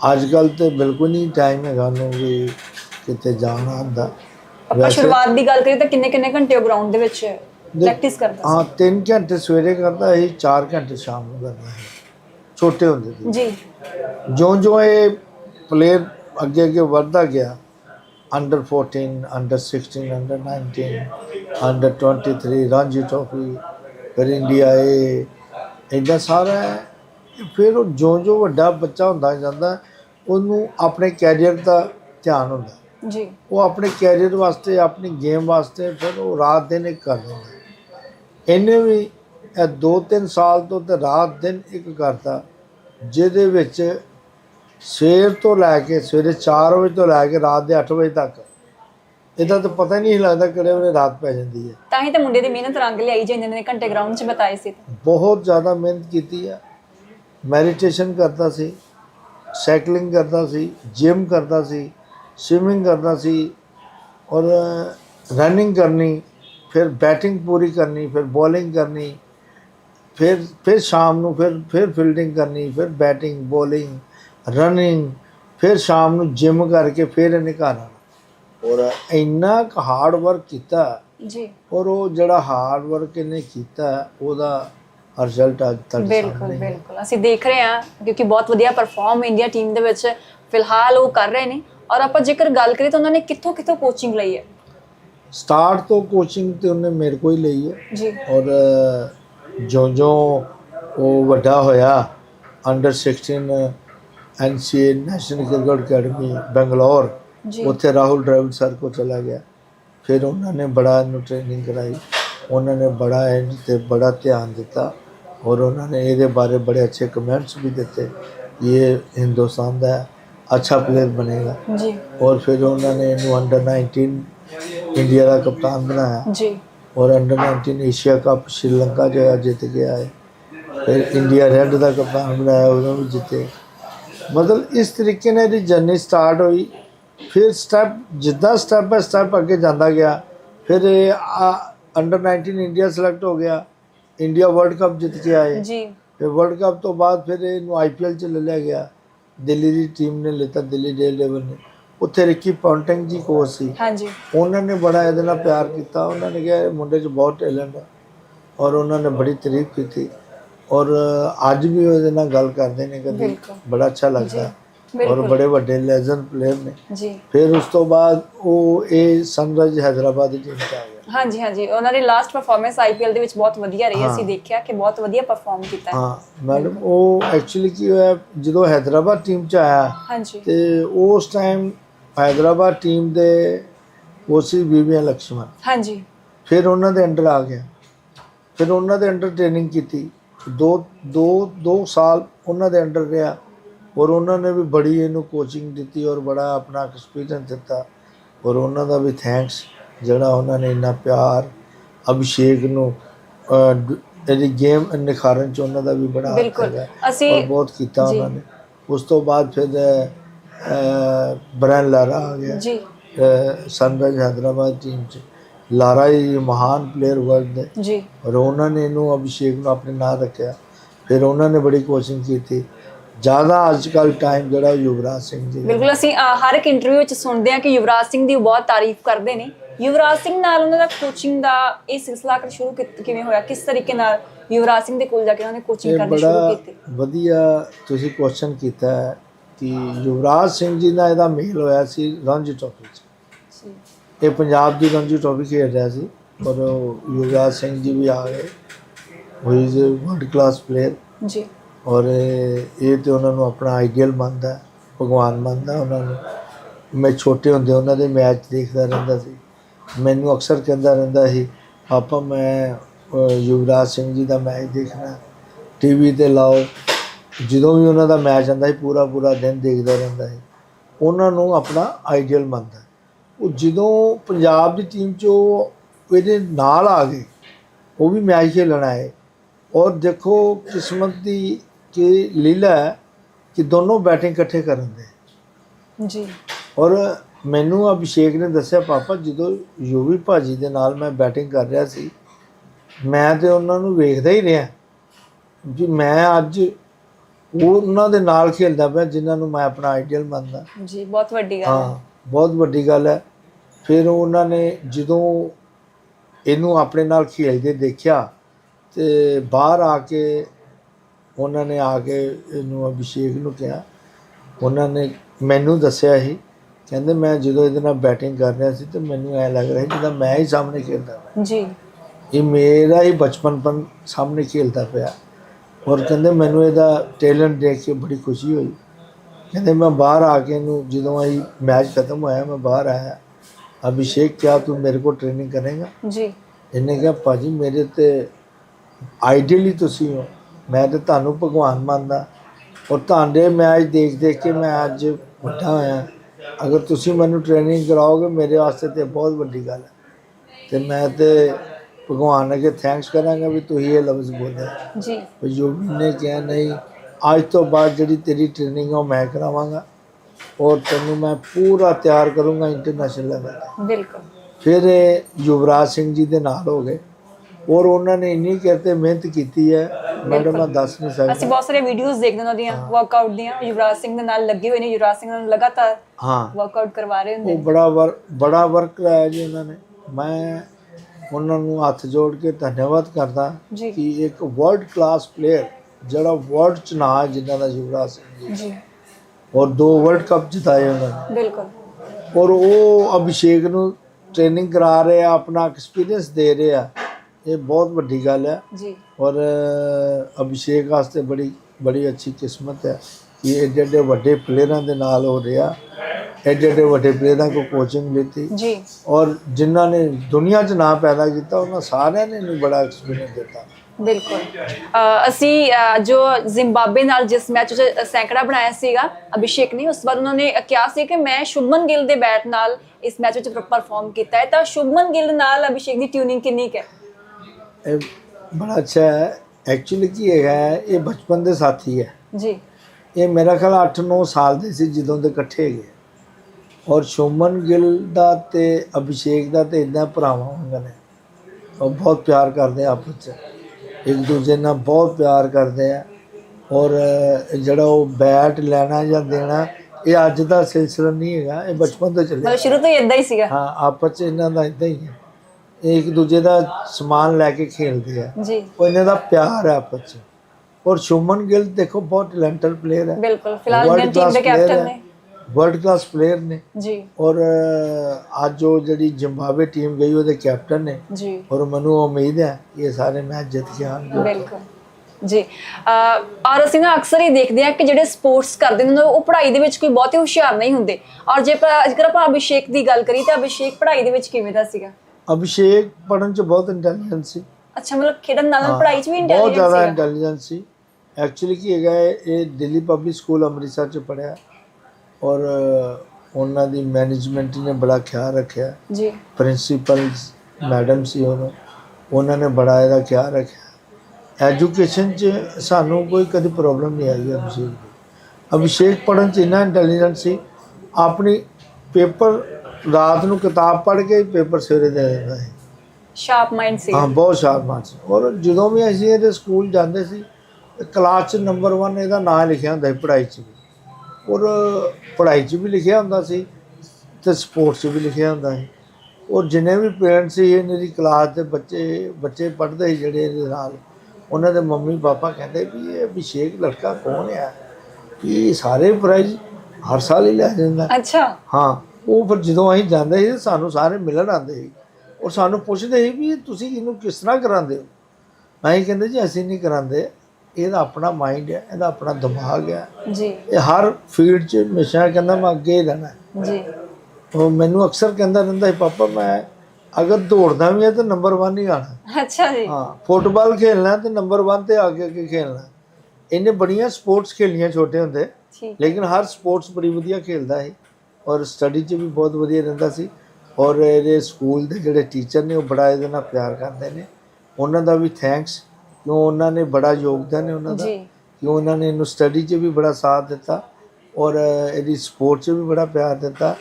ਅੱਜ ਕੱਲ ਤੇ ਬਿਲਕੁਲ ਨਹੀਂ ਟਾਈਮ ਹੈਗਾ ਉਹਨੂੰ ਵੀ ਕਿਤੇ ਜਾਣਾ ਹੁੰਦਾ। ਆਪਾਂ ਸ਼ੁਰੂਆਤ ਦੀ ਗੱਲ ਕਰੀਏ ਤਾਂ ਕਿੰਨੇ ਕਿੰਨੇ ਘੰਟੇ ਉਹ ਗਰਾਊਂਡ ਦੇ ਵਿੱਚ ਪ੍ਰੈਕਟਿਸ ਕਰਦਾ ਹਾਂ 3 ਘੰਟੇ ਸਵੇਰੇ ਕਰਦਾ ਸੀ 4 ਘੰਟੇ ਸ਼ਾਮ ਨੂੰ ਕਰਦਾ ਸੀ। ਛੋਟੇ ਹੁੰਦੇ ਸੀ। ਜੀ। ਜਿਉਂ-ਜਿਉਂ ਇਹ ਪਲੇਅਰ ਅੱਗੇ ਅੱਗੇ ਵੱਧਦਾ ਗਿਆ ਅੰਡਰ 14 ਅੰਡਰ 16 ਅੰਡਰ 19 ਅੰਡਰ 23 ਰਾਂਝੀ ਟਰੋਫੀ ਫਿਰ ਇੰਡੀਆ ਇਹ ਇੰਨਾ ਸਾਰਾ। ਫਿਰ ਉਹ ਜਿਉਂ-ਜਿਉਂ ਵੱਡਾ ਬੱਚਾ ਹੁੰਦਾ ਜਾਂਦਾ ਉਹਨੂੰ ਆਪਣੇ ਕੈਰੀਅਰ ਦਾ ਧਿਆਨ ਹੁੰਦਾ। ਜੀ। ਉਹ ਆਪਣੇ ਕੈਰੀਅਰ ਵਾਸਤੇ ਆਪਣੀ ਗੇਮ ਵਾਸਤੇ ਫਿਰ ਉਹ ਰਾਤ ਦਿਨ ਇੱਕ ਕਰ ਦਿੰਦਾ। ਇਹਨੇ ਵੀ ਇਹ 2-3 ਸਾਲ ਤੋਂ ਤੇ ਰਾਤ ਦਿਨ ਇੱਕ ਕਰਤਾ ਜਿਹਦੇ ਵਿੱਚ ਸਵੇਰ ਤੋਂ ਲੈ ਕੇ ਸਵੇਰੇ 4 ਵਜੇ ਤੋਂ ਲੈ ਕੇ ਰਾਤ ਦੇ 8 ਵਜੇ ਤੱਕ। ਇਹਦਾ ਤਾਂ ਪਤਾ ਨਹੀਂ ਲੱਗਦਾ ਕਿਹੜੇ ਵੇਲੇ ਰਾਤ ਪੈ ਜਾਂਦੀ ਹੈ। ਤਾਂ ਹੀ ਤਾਂ ਮੁੰਡੇ ਦੀ ਮਿਹਨਤ ਰੰਗ ਲਿਆਈ ਜੇ ਇੰਨੇ ਘੰਟੇ ਗਰਾਊਂਡ 'ਚ ਬਿਤਾਏ ਸੀ। ਬਹੁਤ ਜ਼ਿਆਦਾ ਮਿਹਨਤ ਕੀਤੀ ਹੈ ਮੈਡੀਟੇਸ਼ਨ ਕਰਦਾ ਸੀ ਸਾਈਕਲਿੰਗ ਕਰਦਾ ਸੀ ਜਿਮ ਕਰਦਾ ਸੀ ਸਵਿਮਿੰਗ ਕਰਦਾ ਸੀ ਔਰ ਰਨਿੰਗ ਕਰਨੀ ਫਿਰ ਬੈਟਿੰਗ ਪੂਰੀ ਕਰਨੀ ਫਿਰ ਬੋਲਿੰਗ ਕਰਨੀ ਫਿਰ ਫਿਰ ਸ਼ਾਮ ਨੂੰ ਫਿਰ ਫਿਰ ਫੀਲਡਿੰਗ ਕਰਨੀ ਫਿਰ ਬੈਟਿੰਗ ਬੋਲਿੰਗ ਰਨਿੰਗ ਫਿਰ ਸ਼ਾਮ ਨੂੰ ਜਿਮ ਕਰਕੇ ਫਿਰ ਇਹਨੇ ਘਰ ਔਰ ਇੰਨਾ ਕੁ ਹਾਰਡ ਵਰਕ ਕੀਤਾ ਜੀ। ਔਰ ਉਹ ਜਿਹੜਾ ਹਾਰਡ ਵਰਕ ਇਹਨੇ ਕੀਤਾ ਉਹਦਾ ਰਿਜ਼ਲਟ ਅੱਜ ਤੱਕ ਬਿਲਕੁਲ। ਬਿਲਕੁਲ। ਅਸੀਂ ਦੇਖ ਰਹੇ ਹਾਂ ਕਿਉਂਕਿ ਬਹੁਤ ਵਧੀਆ ਪਰਫਾਰਮ ਇੰਡੀਆ ਟੀਮ ਦੇ ਵਿੱਚ ਫਿਲਹਾਲ ਉਹ ਕਰ ਰਹੇ ਨੇ। ਔਰ ਆਪਾਂ ਜੇਕਰ ਗੱਲ ਕਰੀਏ ਤਾਂ ਉਹਨਾਂ ਨੇ ਕਿੱਥੋਂ ਕਿੱਥੋਂ ਕੋਚਿੰਗ ਲਈ ਹੈ? ਸਟਾਰਟ ਤੋਂ ਕੋਚਿੰਗ ਤੇ ਉਹਨੇ ਮੇਰੇ ਕੋਲ ਹੀ ਲਈ ਹੈ। ਜੀ। ਔਰ ਜਿਉਂ-ਜਿਉਂ ਉਹ ਵੱਡਾ ਹੋਇਆ under 16 NCA national cricket academy Bangalore ਉੱਥੇ ਰਾਹੁਲ ਡਰਾਵਿਡ ਸਰ ਕੋ ਚਲਾ ਗਿਆ। ਫਿਰ ਉਹਨਾਂ ਨੇ ਬੜਾ ਇਹਨੂੰ ਟ੍ਰੇਨਿੰਗ ਕਰਾਈ। ਉਹਨਾਂ ਨੇ ਬੜਾ ਇਹਦੇ ਤੇ ਬੜਾ ਧਿਆਨ ਦਿੱਤਾ। ਔਰ ਉਹਨਾਂ ਨੇ ਇਹਦੇ ਬਾਰੇ ਬੜੇ ਅੱਛੇ ਕਮੈਂਟਸ ਵੀ ਦਿੱਤੇ। ਇਹ ਹਿੰਦੁਸਤਾਨ ਦਾ ਅੱਛਾ ਪਲੇਅਰ ਬਣੇਗਾ। ਜੀ। ਔਰ ਫਿਰ ਉਹਨਾਂ ਨੇ ਇਹਨੂੰ ਅੰਡਰ 19 ਇੰਡੀਆ ਦਾ ਕਪਤਾਨ ਬਣਾਇਆ। ਜੀ। ਔਰ ਅੰਡਰ 19 ਏਸ਼ੀਆ ਕੱਪ ਸ਼੍ਰੀਲੰਕਾ ਜਿਹੜਾ ਜਿੱਤ ਗਿਆ ਹੈ ਫਿਰ ਇੰਡੀਆ ਰੈੱਡ ਦਾ ਕਪਤਾਨ ਬਣਾਇਆ ਉਹਨੂੰ ਵੀ ਜਿੱਤੇ। ਮਤਲਬ ਇਸ ਤਰੀਕੇ ਨਾਲ ਇਹਦੀ ਜਰਨੀ ਸਟਾਰਟ ਹੋਈ। ਫਿਰ ਸਟੈਪ ਜਿੱਦਾਂ ਸਟੈਪ ਬਾय ਸਟੈਪ ਅੱਗੇ ਜਾਂਦਾ ਗਿਆ ਫਿਰ ਇਹ ਅੰਡਰ 19 ਇੰਡੀਆ ਸਿਲੈਕਟ ਹੋ ਗਿਆ। ਇੰਡੀਆ ਵਰਲਡ ਕੱਪ ਜਿੱਤ ਕੇ ਆਏ। ਜੀ। ਫਿਰ ਵਰਲਡ ਕੱਪ ਤੋਂ ਬਾਅਦ ਫਿਰ ਇਹਨੂੰ ਆਈਪੀਐਲ ਚ ਲੈ ਲਿਆ ਗਿਆ। ਦਿੱਲੀ ਦੀ ਟੀਮ ਨੇ ਲਿੱਤਾ ਦਿੱਲੀ ਡੇ 11 ਨੇ। ਉੱਥੇ ਰਿੱਕੀ ਪੌਂਟਿੰਗ ਜੀ ਕੋਚ ਸੀ। ਹਾਂਜੀ। ਉਹਨਾਂ ਨੇ ਬੜਾ ਇਹਦੇ ਨਾਲ ਪਿਆਰ ਕੀਤਾ। ਉਹਨਾਂ ਨੇ ਕਿਹਾ ਇਹ ਮੁੰਡੇ 'ਚ ਬਹੁਤ ਟੈਲੈਂਟ ਹੈ ਔਰ ਉਹਨਾਂ ਨੇ ਬੜੀ ਤਾਰੀਫ ਕੀਤੀ। ਔਰ ਅੱਜ ਵੀ ਉਹਦੇ ਨਾਲ ਗੱਲ ਕਰਦੇ ਨੇ ਕਦੇ। ਬਿਲਕੁਲ। ਬੜਾ ਅੱਛਾ ਲੱਗਦਾ। ਔਰ ਬਿਲਕੁਲ। ਬੜੇ ਵੱਡੇ ਲੈਜੈਂਡ ਪਲੇਅਰ ਨੇ। ਜੀ। ਫਿਰ ਉਸ ਤੋਂ ਬਾਅਦ ਉਹ ਇਹ ਸਨਰਾਈਜ਼ ਹੈਦਰਾਬਾਦ ਦੀ ਟੀਮ 'ਚ ਆ ਗਿਆ। ਹਾਂਜੀ ਹਾਂਜੀ। ਉਹਨਾਂ ਦੀ ਲਾਸਟ ਪਰਫਾਰਮੈਂਸ ਆਈਪੀਐਲ ਦੇ ਵਿੱਚ ਬਹੁਤ ਵਧੀਆ ਰਹੀ। ਹਾਂ। ਅਸੀਂ ਦੇਖਿਆ ਕਿ ਬਹੁਤ ਵਧੀਆ ਪਰਫਾਰਮ ਕੀਤਾ। ਹੈ ਹਾਂ ਮੈਡਮ ਉਹ ਐਕਚੁਅਲੀ ਕੀ ਹੋਇਆ ਜਦੋਂ ਹੈਦਰਾਬਾਦ ਟੀਮ 'ਚ ਆਇਆ ਹਾਂਜੀ। ਤੇ ਉਸ ਟਾਈਮ ਹੈਦਰਾਬਾਦ ਟੀਮ ਦੇ ਉਹ ਸੀ ਬੀਬੀਆ ਲਕਸ਼ਮਣ। ਹਾਂਜੀ। ਫਿਰ ਉਹਨਾਂ ਦੇ ਅੰਡਰ ਆ ਗਿਆ। ਫਿਰ ਉਹਨਾਂ ਦੇ ਅੰਡਰ ਟ੍ਰੇਨਿੰਗ ਕੀਤੀ। ਦੋ ਦੋ ਦੋ ਸਾਲ ਉਹਨਾਂ ਦੇ ਅੰਡਰ ਰਿਹਾ। ਔਰ ਉਹਨਾਂ ਨੇ ਵੀ ਬੜੀ ਇਹਨੂੰ ਕੋਚਿੰਗ ਦਿੱਤੀ ਔਰ ਬੜਾ ਆਪਣਾ ਐਕਸਪੀਰੀਅੰਸ ਦਿੱਤਾ। ਔਰ ਉਹਨਾਂ ਦਾ ਵੀ ਥੈਂਕਸ ਜਿਹੜਾ ਉਹਨਾਂ ਨੇ ਇੰਨਾ ਪਿਆਰ ਅਭਿਸ਼ੇਕ ਨੂੰ ਇਹਦੀ ਗੇਮ ਨਿਖਾਰਨ ਚ ਉਹਨਾਂ ਦਾ ਵੀ ਬੜਾ ਹੱਥ ਬਿਲਕੁਲ। ਅਸੀਂ ਬਹੁਤ ਕੀਤਾ। ਉਹਨਾਂ ਨੇ। ਉਸ ਤੋਂ ਬਾਅਦ ਫਿਰ ਬ੍ਰਾਇਨ ਲਾਰਾ ਆ ਗਿਆ। ਜੀ। ਸਨਰਾਈਜ਼ ਹੈਦਰਾਬਾਦ ਟੀਮ ਚ। ਲਾਰਾ ਹੀ ਮਹਾਨ ਪਲੇਅਰ ਵਰਲਡ ਦੇ ਜੀ। ਔਰ ਉਹਨਾਂ ਨੇ ਇਹਨੂੰ ਅਭਿਸ਼ੇਕ ਨੂੰ ਆਪਣੇ ਨਾਲ ਰੱਖਿਆ। ਫਿਰ ਉਹਨਾਂ ਨੇ ਬੜੀ ਕੋਚਿੰਗ ਕੀਤੀ। ਜ਼ਿਆਦਾ ਅੱਜ ਕੱਲ ਟਾਈਮ ਜਿਹੜਾ ਯੁਵਰਾਜ ਸਿੰਘ ਜੀ। ਬਿਲਕੁਲ ਅਸੀਂ ਅਹ, ਹਰ ਇੱਕ ਇੰਟਰਵਿਊ ਵਿੱਚ ਸੁਣਦੇ ਹਾਂ ਕਿ ਯੁਵਰਾਜ ਸਿੰਘ ਦੀ ਬਹੁਤ ਤਾਰੀਫ ਕਰਦੇ ਨੇ। ਯੁਵਰਾਜ ਸਿੰਘ ਨਾਲ ਉਹਨਾਂ ਦਾ ਕੋਚਿੰਗ ਦਾ ਇਹ ਸਿਲਸਿਲਾ ਕਰ ਸ਼ੁਰੂ ਕਿਵੇਂ ਹੋਇਆ? ਕਿਸ ਤਰੀਕੇ ਨਾਲ ਯੁਵਰਾਜ ਸਿੰਘ ਦੇ ਕੋਲ ਜਾ ਕੇ ਉਹਨਾਂ ਨੇ ਕੋਚਿੰਗ ਇਹ ਕਰਨੀ ਬੜਾ ਸ਼ੁਰੂ ਕੀਤੀ? ਵਧੀਆ ਤੁਸੀਂ ਕੁਐਸਚਨ ਕੀਤਾ ਹੈ। ਕਿ ਯੁਵਰਾਜ ਸਿੰਘ ਜੀ ਨਾਲ ਇਹਦਾ ਮੇਲ ਹੋਇਆ ਸੀ ਰਣਜੀ ਟਰਾਫੀ 'ਚ। ਇਹ ਪੰਜਾਬ ਦੀ ਰਣਜੀ ਟਰਾਫੀ ਖੇਡ ਰਿਹਾ ਸੀ ਔਰ ਯੁਵਰਾਜ ਸਿੰਘ ਜੀ ਵੀ ਆ ਗਏ। ਉਹ ਇਜ਼ ਵਰਲਡ ਕਲਾਸ ਪਲੇਅਰ ਜੀ। ਔਰ ਇਹ ਤੇ ਉਹਨਾਂ ਨੂੰ ਆਪਣਾ ਆਈਡੀਅਲ ਮੰਨਦਾ ਭਗਵਾਨ ਮੰਨਦਾ ਉਹਨਾਂ ਨੂੰ। ਮੈਂ ਛੋਟੇ ਹੁੰਦੇ ਉਹਨਾਂ ਦੇ ਮੈਚ ਦੇਖਦਾ ਰਹਿੰਦਾ ਸੀ। ਮੈਨੂੰ ਅਕਸਰ ਕਹਿੰਦਾ ਰਹਿੰਦਾ ਸੀ ਪਾਪਾ ਮੈਂ ਯੁਵਰਾਜ ਸਿੰਘ ਜੀ ਦਾ ਮੈਚ ਦੇਖਣਾ। ਟੀਵੀ ਤੇ ਲਾਓ ਜਦੋਂ ਵੀ ਉਹਨਾਂ ਦਾ ਮੈਚ ਆਉਂਦਾ ਸੀ ਪੂਰਾ ਪੂਰਾ ਦਿਨ ਦੇਖਦਾ ਰਹਿੰਦਾ ਸੀ। ਉਹਨਾਂ ਨੂੰ ਆਪਣਾ ਆਈਡੀਅਲ ਮੰਨਦਾ। ਉਹ ਜਦੋਂ ਪੰਜਾਬ ਦੀ ਟੀਮ 'ਚ ਉਹ ਇਹਦੇ ਨਾਲ ਆ ਗਏ ਉਹ ਵੀ ਮੈਚ ਖੇਲਣ ਆਏ। ਔਰ ਦੇਖੋ ਕਿਸਮਤ ਦੀ ਕਿ ਲੀਲਾ ਹੈ ਕਿ ਦੋਨੋਂ ਬੈਟਿੰਗ ਇਕੱਠੇ ਕਰਨ ਦੇ। ਜੀ। ਔਰ ਮੈਨੂੰ ਅਭਿਸ਼ੇਕ ਨੇ ਦੱਸਿਆ ਪਾਪਾ ਜਦੋਂ ਯੂਵੀ ਭਾਜੀ ਦੇ ਨਾਲ ਮੈਂ ਬੈਟਿੰਗ ਕਰ ਰਿਹਾ ਸੀ ਮੈਂ ਤੇ ਉਹਨਾਂ ਨੂੰ ਵੇਖਦਾ ਹੀ ਰਿਹਾ। ਜੀ ਮੈਂ ਅੱਜ ਉਹ ਉਹਨਾਂ ਦੇ ਨਾਲ ਖੇਲਦਾ ਪਿਆ ਜਿਨ੍ਹਾਂ ਨੂੰ ਮੈਂ ਆਪਣਾ ਆਈਡੀਅਲ ਮੰਨਦਾ। ਜੀ ਬਹੁਤ ਵੱਡੀ ਗੱਲ ਹੈ। ਹਾਂ ਬਹੁਤ ਵੱਡੀ ਗੱਲ ਹੈ। ਫਿਰ ਉਹਨਾਂ ਨੇ ਜਦੋਂ ਇਹਨੂੰ ਆਪਣੇ ਨਾਲ ਖੇਡਦੇ ਦੇਖਿਆ ਤੇ ਬਾਹਰ ਆ ਕੇ ਉਹਨਾਂ ਨੇ ਆ ਕੇ ਇਹਨੂੰ ਅਭਿਸ਼ੇਕ ਨੂੰ ਕਿਹਾ। ਉਹਨਾਂ ਨੇ ਮੈਨੂੰ ਦੱਸਿਆ ਸੀ ਕਹਿੰਦੇ ਮੈਂ ਜਦੋਂ ਇਹਦੇ ਨਾਲ ਬੈਟਿੰਗ ਕਰ ਰਿਹਾ ਸੀ ਤੇ ਮੈਨੂੰ ਐ ਲੱਗ ਰਿਹਾ ਜਿੱਦਾਂ ਮੈਂ ਹੀ ਸਾਹਮਣੇ ਖੇਡਦਾ ਜੀ। ਇਹ ਮੇਰਾ ਹੀ ਬਚਪਨਪਨ ਸਾਹਮਣੇ ਖੇਲਦਾ ਪਿਆ। ਔਰ ਕਹਿੰਦੇ ਮੈਨੂੰ ਇਹਦਾ ਟੈਲੈਂਟ ਦੇਖ ਕੇ ਬੜੀ ਖੁਸ਼ੀ ਹੋਈ। ਕਹਿੰਦੇ ਮੈਂ ਬਾਹਰ ਆ ਕੇ ਇਹਨੂੰ ਜਦੋਂ ਆਈ ਮੈਚ ਖਤਮ ਹੋਇਆ ਮੈਂ ਬਾਹਰ ਆਇਆ। ਅਭਿਸ਼ੇਕ ਕਿਆ ਤੂੰ ਮੇਰੇ ਕੋਲ ਟ੍ਰੇਨਿੰਗ ਕਰੇਗਾ? ਜੀ। ਇਹਨੇ ਕਿਹਾ ਭਾਜੀ ਮੇਰੇ ਤੇ ਆਈਡੀਅਲੀ ਤੁਸੀਂ ਹੋ। ਮੈਂ ਤੇ ਤੁਹਾਨੂੰ ਭਗਵਾਨ ਮੰਨਦਾ। ਔਰ ਤੁਹਾਡੇ ਮੈਚ ਦੇਖ ਦੇਖ ਕੇ ਮੈਂ ਅੱਜ ਵੱਡਾ ਹੋਇਆ। ਅਗਰ ਤੁਸੀਂ ਮੈਨੂੰ ਟ੍ਰੇਨਿੰਗ ਕਰਾਓਗੇ ਮੇਰੇ ਵਾਸਤੇ ਤੇ ਬਹੁਤ ਵੱਡੀ ਗੱਲ ਹੈ। ਤੇ ਮੈਂ ਤੇ ਭਗਵਾਨ ਅੱਗੇ ਥੈਂਕਸ ਕਰਾਂਗਾ ਵੀ ਤੁਸੀਂ ਇਹ ਲਫ਼ਜ਼ ਬੋਲਿਆ। ਜੀ। ਵੀ ਜੋ ਵੀ ਨੇ ਕਿਹਾ ਨਹੀਂ ਅੱਜ ਤੋਂ ਬਾਅਦ ਜਿਹੜੀ ਤੇਰੀ ਟ੍ਰੇਨਿੰਗ ਉਹ ਮੈਂ ਕਰਾਵਾਂਗਾ ਔਰ ਤੈਨੂੰ ਮੈਂ ਪੂਰਾ ਤਿਆਰ ਕਰੂੰਗਾ ਇੰਟਰਨੈਸ਼ਨਲ ਲੈਵਲ ਤੇ। ਬਿਲਕੁਲ। ਫਿਰ ਯੁਵਰਾਜ ਸਿੰਘ ਜੀ ਦੇ ਨਾਲ ਹੋ ਗਏ ਔਰ ਉਹਨਾਂ ਨੇ ਇੰਨੀ ਕਰਤੇ ਮਿਹਨਤ ਕੀਤੀ ਹੈ। ਮੈਡਮ ਮੈਂ ਦੱਸ ਨਹੀਂ ਸਕਦਾ। ਅਸੀਂ ਬਹੁਤ ਸਾਰੇ ਵੀਡੀਓਜ਼ ਦੇਖਦੇ ਹਾਂ ਉਹਦੀਆਂ ਵਰਕਆਊਟ ਦੀਆਂ। ਯੁਵਰਾਜ ਸਿੰਘ ਦੇ ਨਾਲ ਲੱਗੇ ਹੋਏ ਨੇ ਯੁਵਰਾਜ ਸਿੰਘ ਨਾਲ ਲਗਾਤਾਰ ਹਾਂ। ਵਰਕਆਊਟ ਕਰਵਾ ਰਹੇ ਹੁੰਦੇ ਉਹ ਬੜਾ ਵਰ ਬੜਾ ਵਰਕ ਲਾਇਆ ਜੀ ਉਹਨਾਂ ਨੇ। ਮੈਂ ਉਹਨਾਂ ਨੂੰ ਹੱਥ ਜੋੜ ਕੇ ਧੰਨਵਾਦ ਕਰਦਾ ਕਿ ਇੱਕ ਵਰਲਡ ਕਲਾਸ ਪਲੇਅਰ ਜਿਹੜਾ ਵਰਲਡ ਚ ਨਾਂ ਹੈ ਜਿਨ੍ਹਾਂ ਦਾ ਯੁਵਰਾਜ ਸਿੰਘ ਜੀ। ਔਰ ਦੋ ਵਰਲਡ ਕੱਪ ਜਿਤਾਏ ਉਹਨਾਂ ਨੇ। ਬਿਲਕੁਲ। ਔਰ ਉਹ ਅਭਿਸ਼ੇਕ ਨੂੰ ਟ੍ਰੇਨਿੰਗ ਕਰਾ ਰਹੇ ਆ ਆਪਣਾ ਐਕਸਪੀਰੀਅੰਸ ਦੇ ਰਹੇ ਆ। ਇਹ ਬਹੁਤ ਵੱਡੀ ਗੱਲ ਹੈ। ਜੀ। ਔਰ ਅਭਿਸ਼ੇਕ ਵਾਸਤੇ ਬੜੀ ਬੜੀ ਅੱਛੀ ਕਿਸਮਤ ਹੈ ਕਿ ਏਡੇ ਏਡੇ ਵੱਡੇ ਪਲੇਅਰਾਂ ਦੇ ਨਾਲ ਹੋ ਰਿਹਾ। ਏਡੇ ਏਡੇ ਵੱਡੇ ਪਲੇਅਰਾਂ ਕੋ ਕੋਚਿੰਗ ਲਿੱਤੀ ਜੀ। ਔਰ ਜਿਨ੍ਹਾਂ ਨੇ ਦੁਨੀਆ 'ਚ ਨਾਂ ਪੈਦਾ ਕੀਤਾ ਉਹਨਾਂ ਸਾਰਿਆਂ ਨੇ ਨੂੰ ਬੜਾ ਐਕਸਪੀਰੀਅੰਸ ਦਿੱਤਾ। ਬਿਲਕੁਲ। ਅਸੀਂ ਜੋ ਜ਼ਿੰਬਾਬਵੇ ਨਾਲ ਜਿਸ ਮੈਚ 'ਚ ਸੈਂਕੜਾ ਬਣਾਇਆ ਸੀਗਾ ਅਭਿਸ਼ੇਕ ਨੇ ਉਸ ਬਾਅਦ ਉਹਨਾਂ ਨੇ ਕਿਹਾ ਸੀ ਕਿ ਮੈਂ ਸ਼ੁਭਮਨ ਗਿੱਲ ਦੇ ਬੈਟ ਨਾਲ ਇਸ ਮੈਚ ਵਿੱਚ ਪਰਫਾਰਮ ਕੀਤਾ ਹੈ। ਤਾਂ ਸ਼ੁਭਮਨ ਗਿੱਲ ਨਾਲ ਅਭਿਸ਼ੇਕ ਦੀ ਟਿਊਨਿੰਗ ਕਿੰਨੀ ਹੈ? ਇਹ ਬੜਾ ਅੱਛਾ ਹੈ। ਐਕਚੁਅਲੀ ਕੀ ਹੈ, ਇਹ ਬਚਪਨ ਦੇ ਸਾਥੀ ਹੈ। ਜੀ। ਇਹ ਮੇਰਾ ਖਿਆਲ 8-9 ਸਾਲ ਦੇ ਸੀ ਜਦੋਂ ਦੇ ਇਕੱਠੇ ਹੈਗੇ। ਔਰ ਸ਼ੋਮਨ ਗਿੱਲ ਦਾ ਤੇ ਅਭਿਸ਼ੇਕ ਦਾ ਤੇ ਇਦਾਂ ਭਰਾਵਾਂ ਵਾਂਗਨ ਨੇ ਉਹ ਬਹੁਤ ਪਿਆਰ ਕਰਦੇ ਆ ਆਪਸ ਚ। ਇੱਕ ਦੂਜੇ ਨਾਲ ਬਹੁਤ ਪਿਆਰ ਕਰਦੇ ਆ। ਔਰ ਜਿਹੜਾ ਉਹ ਬੈਟ ਲੈਣਾ ਜਾਂ ਦੇਣਾ ਇਹ ਅੱਜ ਦਾ ਸਿਲਸਿਲਾ ਨਹੀਂ ਹੈਗਾ ਇਹ ਬਚਪਨ ਤੋਂ ਚੱਲਿਆ। ਮਤਲਬ ਸ਼ੁਰੂ ਤੋਂ ਹੀ ਇਦਾਂ ਹੀ ਸੀਗਾ। ਹਾਂ ਆਪਸ ਚ ਇਹਨਾਂ ਦਾ ਇਦਾਂ ਹੀ ਹੈ। ਇਹ ਇੱਕ ਦੂਜੇ ਦਾ ਸਮਾਨ ਲੈ ਕੇ ਖੇਡਦੇ ਆ। ਜੀ। ਉਹ ਇਹਨਾਂ ਦਾ ਪਿਆਰ ਹੈ ਆਪਸ ਚ। ਔਰ ਸ਼ੁਮਨ ਗਿੱਲ ਦੇਖੋ ਬਹੁਤ ਟੈਲੈਂਟਡ ਪਲੇਅਰ ਹੈ। ਬਿਲਕੁਲ ਫਿਲਹਾਲ ਇੰਡੀਅਨ ਟੀਮ ਦੇ ਕੈਪਟਨ। ਨੇ। ਵਰਲਡ ਕਲਾਸ ਪਲੇਅਰ ਨੇ। ਜੀ। ਔਰ ਅੱਜ ਉਹ ਜਿਹੜੀ ਜ਼ਿੰਬਾਬਵੇ ਟੀਮ ਗਈ ਉਹਦੇ ਕੈਪਟਨ ਨੇ। ਜੀ। ਔਰ ਮੈਨੂੰ ਉਮੀਦ ਹੈ ਕਿ ਇਹ ਸਾਰੇ ਮੈਚ ਜਿੱਤ ਆਉਣਗੇ। ਬਿਲਕੁਲ। ਜੀ। ਔਰ ਅਸੀਂ ਨਾ ਅਕਸਰ ਹੀ ਦੇਖਦੇ ਹਾਂ ਕਿ ਜਿਹੜੇ ਸਪੋਰਟਸ ਕਰਦੇ ਨੇ ਉਹ ਪੜ੍ਹਾਈ ਦੇ ਵਿੱਚ ਕੋਈ ਬਹੁਤੇ ਹੁਸ਼ਿਆਰ ਨਹੀਂ ਹੁੰਦੇ। ਔਰ ਜੇ ਜੇਕਰ ਆਪਾਂ ਅਭਿਸ਼ੇਕ ਦੀ ਗੱਲ ਕਰੀ ਤਾਂ ਅਭਿਸ਼ੇਕ ਪੜ੍ਹਾਈ ਦੇ ਵਿੱਚ ਕਿਵੇਂ ਦਾ ਸੀਗਾ? ਅਭਿਸ਼ੇਕ ਪੜਨ ਚ ਬਹੁਤ ਇੰਟੈਲੀਜੈਂਟ ਸੀ। ਅੱਛਾ ਮਤਲਬ ਖੇਡਣ ਨਾਲ ਹਾਂ, ਪੜ੍ਹਾਈ 'ਚ ਵੀ ਬਹੁਤ ਇੰਟੈਲੀਜੈਂਟ ਜ਼ਿਆਦਾ ਸੀਗਾ। ਇੰਟੈਲੀਜੈਂਟ ਸੀ। ਐਕਚੁਅਲੀ ਕੀ ਹੈਗਾ ਹੈ, ਇਹ ਦਿੱਲੀ ਪਬਲਿਕ ਸਕੂਲ ਅੰਮ੍ਰਿਤਸਰ ਚ ਪੜਿਆ ਔਰ ਉਹਨਾਂ ਦੀ ਮੈਨੇਜਮੈਂਟ ਨੇ ਬੜਾ ਖਿਆਲ ਰੱਖਿਆ। ਜੀ। ਪ੍ਰਿੰਸੀਪਲਸ ਮੈਡਮ ਸੀ ਉਹ। ਉਹਨਾਂ ਨੇ ਬੜਾ ਇਹਦਾ ਖਿਆਲ ਰੱਖਿਆ। ਐਜੂਕੇਸ਼ਨ 'ਚ ਸਾਨੂੰ ਕੋਈ ਕਦੀ ਪ੍ਰੋਬਲਮ ਨਹੀਂ ਆਈ ਅਭਿਸ਼ੇਕ ਅਭਿਸ਼ੇਕ ਪੜ੍ਹਨ 'ਚ ਇੰਨਾ ਇੰਟੈਲੀਜੈਂਟ ਸੀ ਆਪਣੀ ਪੇਪਰ ਰਾਤ ਨੂੰ ਕਿਤਾਬ ਪੜ੍ਹ ਕੇ ਪੇਪਰ ਸਵੇਰੇ ਦੇ ਦਿੰਦਾ ਸੀ। ਸ਼ਾਰਪ ਮਾਈਂਡ ਸੀ। ਹਾਂ ਬਹੁਤ ਸ਼ਾਰਪ ਮਾਰਕਸ ਔਰ ਜਦੋਂ ਵੀ ਅਸੀਂ ਇਹਦੇ ਸਕੂਲ ਜਾਂਦੇ ਸੀ ਕਲਾਸ 'ਚ ਨੰਬਰ 1 ਇਹਦਾ ਨਾਂ ਲਿਖਿਆ ਹੁੰਦਾ ਸੀ ਪੜ੍ਹਾਈ 'ਚ ਵੀ। ਔਰ ਪੜ੍ਹਾਈ 'ਚ ਵੀ ਲਿਖਿਆ ਹੁੰਦਾ ਸੀ ਤੇ ਸਪੋਰਟਸ 'ਚ ਵੀ ਲਿਖਿਆ ਹੁੰਦਾ ਸੀ। ਔਰ ਜਿੰਨੇ ਵੀ ਪੇਰੈਂਟਸ ਸੀ ਇਹਨਾਂ ਦੀ ਕਲਾਸ ਦੇ ਬੱਚੇ ਬੱਚੇ ਪੜ੍ਹਦੇ ਸੀ ਜਿਹੜੇ ਇਹਦੇ ਨਾਲ। ਉਹਨਾਂ ਦੇ ਮੰਮੀ ਪਾਪਾ ਕਹਿੰਦੇ ਵੀ ਇਹ ਅਭਿਸ਼ੇਕ ਲੜਕਾ ਕੌਣ ਹੈ ਵੀ ਸਾਰੇ ਪ੍ਰਾਈਜ਼ ਹਰ ਸਾਲ ਹੀ ਲੈ ਜਾਂਦਾ। ਅੱਛਾ। ਹਾਂ ਉਹ ਫਿਰ ਜਦੋਂ ਅਸੀਂ ਜਾਂਦੇ ਸੀ ਸਾਨੂੰ ਸਾਰੇ ਮਿਲਣ ਆਉਂਦੇ ਸੀ। ਔਰ ਸਾਨੂੰ ਪੁੱਛਦੇ ਸੀ ਵੀ ਤੁਸੀਂ ਇਹਨੂੰ ਕਿਸ ਤਰ੍ਹਾਂ ਕਰਾਉਂਦੇ ਹੋ? ਅਸੀਂ ਕਹਿੰਦੇ ਜੀ ਅਸੀਂ ਨਹੀਂ ਕਰਾਉਂਦੇ। ਇਹਦਾ ਆਪਣਾ ਮਾਈਂਡ ਹੈ ਇਹਦਾ ਆਪਣਾ ਦਿਮਾਗ ਹੈ। ਜੀ। ਇਹ ਹਰ ਫੀਲਡ 'ਚ ਹਮੇਸ਼ਾ ਕਹਿੰਦਾ ਮੈਂ ਅੱਗੇ ਰਹਿਣਾ। ਜੀ। ਉਹ ਮੈਨੂੰ ਅਕਸਰ ਕਹਿੰਦਾ ਰਹਿੰਦਾ ਹੈ ਪਾਪਾ ਮੈਂ ਅਗਰ ਦੌੜਦਾ ਵੀ ਹੈ ਤਾਂ ਨੰਬਰ 1 ਹੀ ਆਣਾ। ਅੱਛਾ ਜੀ। ਹਾਂ ਫੁੱਟਬਾਲ ਖੇਲਣਾ ਤੇ ਨੰਬਰ 1 ਤੇ ਅੱਗੇ ਅੱਗੇ ਖੇਲਣਾ। ਇਹਨੇ ਬੜੀਆਂ ਸਪੋਰਟਸ ਖੇਲੀਆਂ ਛੋਟੇ ਹੁੰਦੇ। ਲੇਕਿਨ ਹਰ ਸਪੋਰਟਸ ਬੜੀ ਵਧੀਆ ਖੇਲਦਾ ਹੈ ਔਰ ਸਟੱਡੀ 'ਚ ਵੀ ਬਹੁਤ ਵਧੀਆ ਰਹਿੰਦਾ ਸੀ। ਔਰ ਇਹਦੇ ਸਕੂਲ ਦੇ ਜਿਹੜੇ ਟੀਚਰ ਨੇ ਉਹ ਬੜਾ ਇਹਦੇ ਨਾਲ ਪਿਆਰ ਕਰਦੇ ਨੇ। ਉਹਨਾਂ ਦਾ ਵੀ ਥੈਂਕਸ ਕਿਉਂ ਉਹਨਾਂ ਨੇ ਬੜਾ ਯੋਗਦਾਨ ਹੈ ਉਹਨਾਂ ਦਾ ਜੀ। ਕਿਉਂ ਉਹਨਾਂ ਨੇ ਇਹਨੂੰ ਸਟੱਡੀ 'ਚ ਵੀ ਬੜਾ ਸਾਥ ਦਿੱਤਾ ਔਰ ਇਹਦੀ ਸਪੋਰਟ 'ਚ ਵੀ ਬੜਾ ਪਿਆਰ ਦਿੱਤਾ।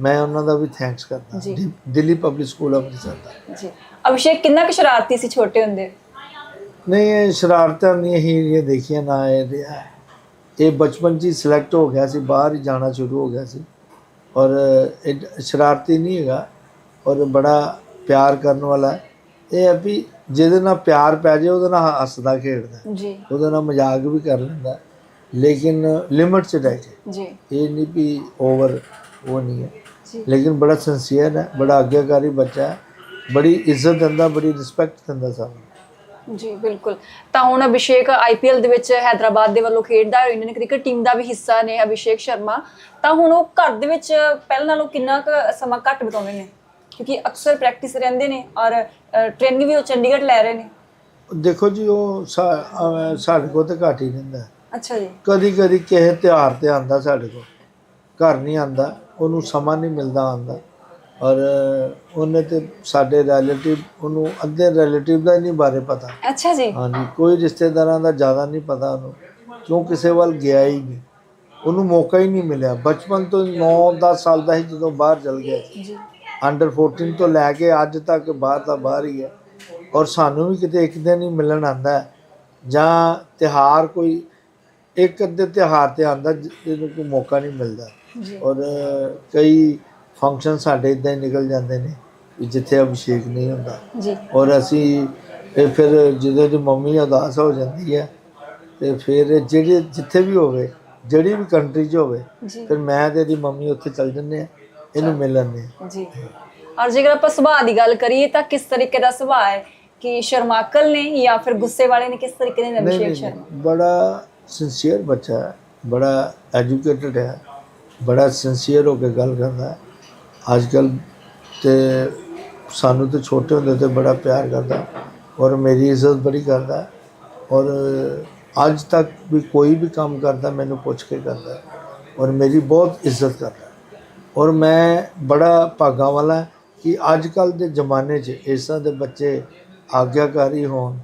ਮੈਂ ਉਹਨਾਂ ਦਾ ਵੀ ਥੈਂਕਸ ਕਰਦਾ। ਜੀ। ਦਿ- ਦਿੱਲੀ ਪਬਲਿਕ ਸਕੂਲ ਅੰਮ੍ਰਿਤਸਰ ਦਾ। ਜੀ। ਅਭਿਸ਼ੇਕ ਕਿੰਨਾ ਕੁ ਸ਼ਰਾਰਤੀ ਸੀ ਛੋਟੇ ਹੁੰਦੇ? ਨਹੀਂ ਇਹ ਸ਼ਰਾਰਤਾਂ ਨਹੀਂ ਹੀ ਇਹ ਦੇਖੀਆਂ ਨਾ ਇਹ ਰਿਹਾ। ਇਹ ਬਚਪਨ 'ਚ ਹੀ ਸਿਲੈਕਟ ਹੋ ਗਿਆ ਸੀ ਬਾਹਰ ਹੀ ਜਾਣਾ ਸ਼ੁਰੂ ਹੋ ਗਿਆ ਸੀ। ਔਰ ਇਹ ਸ਼ਰਾਰਤੀ ਨਹੀਂ ਹੈਗਾ ਔਰ ਬੜਾ ਪਿਆਰ ਕਰਨ ਵਾਲਾ ਹੈ। ਇਹ ਹੈ ਵੀ ਜਿਹਦੇ ਨਾਲ ਪਿਆਰ ਪੈ ਜਾਏ ਉਹਦੇ ਨਾਲ ਹੱਸਦਾ ਖੇਡਦਾ। ਜੀ। ਉਹਦੇ ਨਾਲ ਮਜ਼ਾਕ ਵੀ ਕਰ ਲੈਂਦਾ। ਲੇਕਿਨ ਲਿਮਟ 'ਚ ਰਹਿ ਕੇ ਜੀ। ਇਹ ਨਹੀਂ ਵੀ ਓਵਰ ਉਹ ਨਹੀਂ ਹੈ। ਜੀ। ਲੇਕਿਨ ਬੜਾ ਸਿੰਸੀਅਰ ਹੈ ਬੜਾ ਆਗਿਆਕਾਰੀ ਬੱਚਾ ਹੈ। ਬੜੀ ਇੱਜ਼ਤ ਦਿੰਦਾ ਬੜੀ ਰਿਸਪੈਕਟ ਦਿੰਦਾ ਸਾਨੂੰ ਜੀ ਬਿਲਕੁਲ। ਤਾਂ ਹੁਣ ਅਭਿਸ਼ੇਕ ਆਈਪੀਐਲ ਦੇ ਵਿੱਚ ਹੈਦਰਾਬਾਦ ਦੇ ਵੱਲੋਂ ਖੇਡਦਾ ਹੈ ਇੰਡੀਅਨ ਕ੍ਰਿਕਟ ਟੀਮ ਦਾ ਵੀ ਹਿੱਸਾ ਨੇ ਅਭਿਸ਼ੇਕ ਸ਼ਰਮਾ। ਤਾਂ ਹੁਣ ਉਹ ਘਰ ਦੇ ਵਿੱਚ ਪਹਿਲਾਂ ਨਾਲੋਂ ਕਿੰਨਾ ਕੁ ਸਮਾਂ ਘੱਟ ਬਿਤਾਉਂਦੇ ਨੇ? ਕਿਉਂਕਿ ਅਕਸਰ ਪ੍ਰੈਕਟਿਸ ਰਹਿੰਦੇ ਨੇ ਔਰ ਟ੍ਰੇਨਿੰਗ ਵੀ ਉਹ ਚੰਡੀਗੜ੍ਹ ਲੈ ਰਹੇ ਨੇ। ਦੇਖੋ ਜੀ ਉਹ ਸਾਡੇ ਕੋਲ ਤੇ ਘੱਟ ਹੀ ਰਹਿੰਦਾ। ਅੱਛਾ ਜੀ। ਕਦੀ ਕਦੀ ਕਿਸੇ ਤਿਉਹਾਰ ਤੇ ਆਂਦਾ ਸਾਡੇ ਕੋਲ। ਘਰ ਨਹੀਂ ਆਂਦਾ ਉਹਨੂੰ ਸਮਾਂ ਨਹੀਂ ਮਿਲਦਾ ਆਂਦਾ ਔਰ ਉਹਨੇ ਤੇ ਸਾਡੇ ਰਿਲੇਟਿਵ ਉਹਨੂੰ ਅੱਧੇ ਰਿਲੇਟਿਵ ਦਾ ਨਹੀਂ ਬਾਰੇ ਪਤਾ। ਅੱਛਾ ਜੀ। ਹਾਂਜੀ ਕੋਈ ਰਿਸ਼ਤੇਦਾਰਾਂ ਦਾ ਜ਼ਿਆਦਾ ਨਹੀਂ ਪਤਾ ਉਹਨੂੰ। ਕਿਉਂ ਕਿਸੇ ਵੱਲ ਗਿਆ ਹੀ ਨਹੀਂ। ਉਹਨੂੰ ਮੌਕਾ ਹੀ ਨਹੀਂ ਮਿਲਿਆ। ਬਚਪਨ ਤੋਂ 9-10 ਸਾਲ ਦਾ ਹੀ ਜਦੋਂ ਬਾਹਰ ਚਲ ਗਿਆ ਜੀ। ਅੰਡਰ 14 ਤੋਂ ਲੈ ਕੇ ਅੱਜ ਤੱਕ ਬਾਹਰ ਦਾ ਬਾਹਰ ਹੀ ਹੈ। ਔਰ ਸਾਨੂੰ ਵੀ ਕਿਤੇ ਇੱਕ ਦਿਨ ਹੀ ਮਿਲਣ ਆਂਦਾ ਜਾਂ ਤਿਹਾਰ ਕੋਈ ਇੱਕ ਅੱਧੇ ਤਿਹਾਰ ਤੇ ਆਂਦਾ ਜਿਹਨੂੰ ਕੋਈ ਮੌਕਾ ਨਹੀਂ ਮਿਲਦਾ। ਔਰ ਕਈ ਫੰਕਸ਼ਨ ਸਾਡੇ ਇਦਾਂ ਹੀ ਨਿਕਲ ਜਾਂਦੇ ਨੇ ਜਿੱਥੇ ਅਭਿਸ਼ੇਕ ਨਹੀਂ ਹੁੰਦਾ। ਜੀ। ਔਰ ਅਸੀਂ ਫਿਰ ਜਦੋਂ ਦੀ ਮੰਮੀ ਉਦਾਸ ਹੋ ਜਾਂਦੀ ਹੈ ਤੇ ਫਿਰ ਜਿਹੜੇ ਜਿੱਥੇ ਵੀ ਹੋਵੇ ਜਿਹੜੀ ਵੀ ਕੰਟਰੀ 'ਚ ਹੋਵੇ ਫਿਰ ਮੈਂ ਤੇ ਇਹਦੀ ਮੰਮੀ ਉੱਥੇ ਚੱਲ ਜੰਨੇ ਆ ਇਹਨੂੰ ਮਿਲਣ ਨੇ ਜੀ। ਔਰ ਜੇਕਰ ਆਪਾਂ ਸੁਭਾਅ ਦੀ ਗੱਲ ਕਰੀਏ ਤਾਂ ਕਿਸ ਤਰੀਕੇ ਦਾ ਸੁਭਾਅ ਹੈ? ਕਿ ਸ਼ਰਮਾਕਲ ਨੇ ਜਾਂ ਫਿਰ ਗੁੱਸੇ ਵਾਲੇ ਨੇ ਕਿਸ ਤਰੀਕੇ ਦੇ ਨੇ ਨਹੀਂ ਅਭਿਸ਼ੇਕ ਨਹੀਂ ਸ਼ਰਮਾ? ਬੜਾ ਸਿੰਸੀਅਰ ਬੱਚਾ ਹੈ। ਬੜਾ ਐਜੂਕੇਟਡ ਹੈ। ਬੜਾ ਸਿੰਸੀਅਰ ਹੋ ਕੇ ਗੱਲ ਕਰਦਾ ਹੈ। ਅੱਜ ਕੱਲ ਤੇ ਸਾਨੂੰ ਤੇ ਛੋਟੇ ਹੁੰਦੇ ਤੇ ਬੜਾ ਪਿਆਰ ਕਰਦਾ ਔਰ ਮੇਰੀ ਇੱਜ਼ਤ ਬੜੀ ਕਰਦਾ ਔਰ ਅੱਜ ਤੱਕ ਵੀ ਕੋਈ ਵੀ ਕੰਮ ਕਰਦਾ ਮੈਨੂੰ ਪੁੱਛ ਕੇ ਕਰਦਾ ਔਰ ਮੇਰੀ ਬਹੁਤ ਇੱਜ਼ਤ ਕਰਦਾ ਔਰ ਮੈਂ ਬੜਾ ਭਾਗਾ ਵਾਲਾ ਕਿ ਅੱਜ ਕੱਲ ਦੇ ਜ਼ਮਾਨੇ 'ਚ ਇਸ ਤਰ੍ਹਾਂ ਦੇ ਬੱਚੇ ਆਗਿਆਕਾਰੀ ਹੋਣ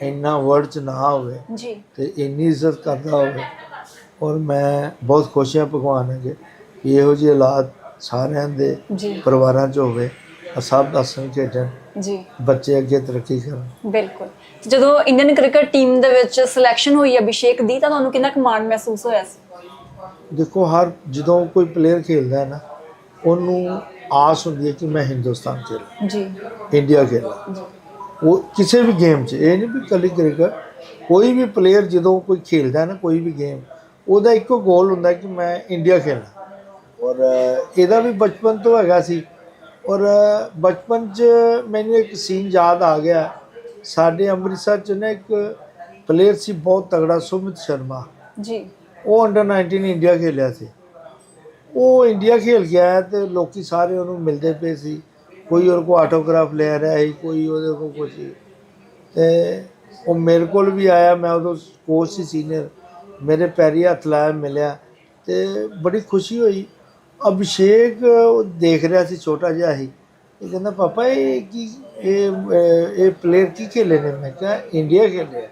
ਇੰਨਾ ਵਰਡ 'ਚ ਨਾ ਹੋਵੇ ਜੀ। ਤੇ ਇੰਨੀ ਇੱਜ਼ਤ ਕਰਦਾ ਹੋਵੇ। ਔਰ ਮੈਂ ਬਹੁਤ ਖੁਸ਼ ਹਾਂ ਭਗਵਾਨ ਅੱਗੇ ਕਿ ਇਹੋ ਜਿਹੀ ਔਲਾਦ ਸਾਰਿਆਂ ਦੇ ਪਰਿਵਾਰਾਂ 'ਚ ਹੋਵੇ। ਸਭ ਦਾ ਖੇਡਣ ਜੀ। ਬੱਚੇ ਅੱਗੇ ਤਰੱਕੀ ਕਰਨ। ਬਿਲਕੁਲ। ਜਦੋਂ ਇੰਡੀਅਨ ਕ੍ਰਿਕਟ ਟੀਮ ਦੇ ਵਿੱਚ ਸਿਲੈਕਸ਼ਨ ਹੋਈ ਅਭਿਸ਼ੇਕ ਦੀ ਤਾਂ ਤੁਹਾਨੂੰ ਕਿੰਨਾ ਕੁ ਮਾਣ ਮਹਿਸੂਸ ਹੋਇਆ ਸੀ? ਦੇਖੋ ਹਰ ਜਦੋਂ ਕੋਈ ਪਲੇਅਰ ਖੇਡਦਾ ਹੈ ਨਾ ਉਹਨੂੰ ਆਸ ਹੁੰਦੀ ਹੈ ਕਿ ਮੈਂ ਹਿੰਦੁਸਤਾਨ ਖੇਲਾਂ। ਜੀ। ਇੰਡੀਆ ਖੇਲਾਂ। ਜੀ। ਉਹ ਕਿਸੇ ਵੀ ਗੇਮ 'ਚ ਇਹ ਨਹੀਂ ਵੀ ਕੱਲੀ ਕ੍ਰਿਕਟ ਕੋਈ ਵੀ ਪਲੇਅਰ ਜਦੋਂ ਕੋਈ ਖੇਡਦਾ ਹੈ ਨਾ ਕੋਈ ਵੀ ਗੇਮ ਉਹਦਾ ਇੱਕੋ ਗੋਲ ਹੁੰਦਾ ਕਿ ਮੈਂ ਇੰਡੀਆ ਖੇਲਾਂ। ਔਰ ਇਹਦਾ ਵੀ ਬਚਪਨ ਤੋਂ ਹੈਗਾ ਸੀ। ਔਰ ਬਚਪਨ 'ਚ ਮੈਨੂੰ ਇੱਕ ਸੀਨ ਯਾਦ ਆ ਗਿਆ। ਸਾਡੇ ਅੰਮ੍ਰਿਤਸਰ 'ਚ ਨਾ ਇੱਕ ਪਲੇਅਰ ਸੀ ਬਹੁਤ ਤਗੜਾ ਸੁਮਿਤ ਸ਼ਰਮਾ। ਜੀ। ਉਹ ਅੰਡਰ 19 ਇੰਡੀਆ ਖੇਲਿਆ ਸੀ। ਉਹ ਇੰਡੀਆ ਖੇਲ ਗਿਆ ਆਇਆ ਤੇ ਲੋਕੀ ਸਾਰੇ ਉਹਨੂੰ ਮਿਲਦੇ ਪਏ ਸੀ। ਕੋਈ ਉਹਦੇ ਕੋਲ ਆਟੋਗ੍ਰਾਫ ਲੈ ਰਿਹਾ ਸੀ, ਕੋਈ ਉਹਦੇ ਕੋਲ ਕੁਝ ਤੇ ਉਹ ਮੇਰੇ ਕੋਲ ਵੀ ਆਇਆ, ਮੈਂ ਉਦੋਂ ਕੋਚ ਸੀ ਸੀਨੀਅਰ ਮੇਰੇ ਪੈਰੀ ਹੱਥ ਲਾਇਆ, ਮਿਲਿਆ। ਤੇ ਬੜੀ ਖੁਸ਼ੀ ਹੋਈ। ਅਭਿਸ਼ੇਕ ਉਹ ਦੇਖ ਰਿਹਾ ਸੀ, ਛੋਟਾ ਜਿਹਾ ਹੀ ਇਹ ਕਹਿੰਦਾ, ਪਾਪਾ, ਇਹ ਕੀ, ਇਹ ਇਹ ਪਲੇਅਰ ਕੀ ਖੇਲੇ ਨੇ? ਮੈਂ ਕਿਹਾ, ਇੰਡੀਆ ਖੇਲਿਆ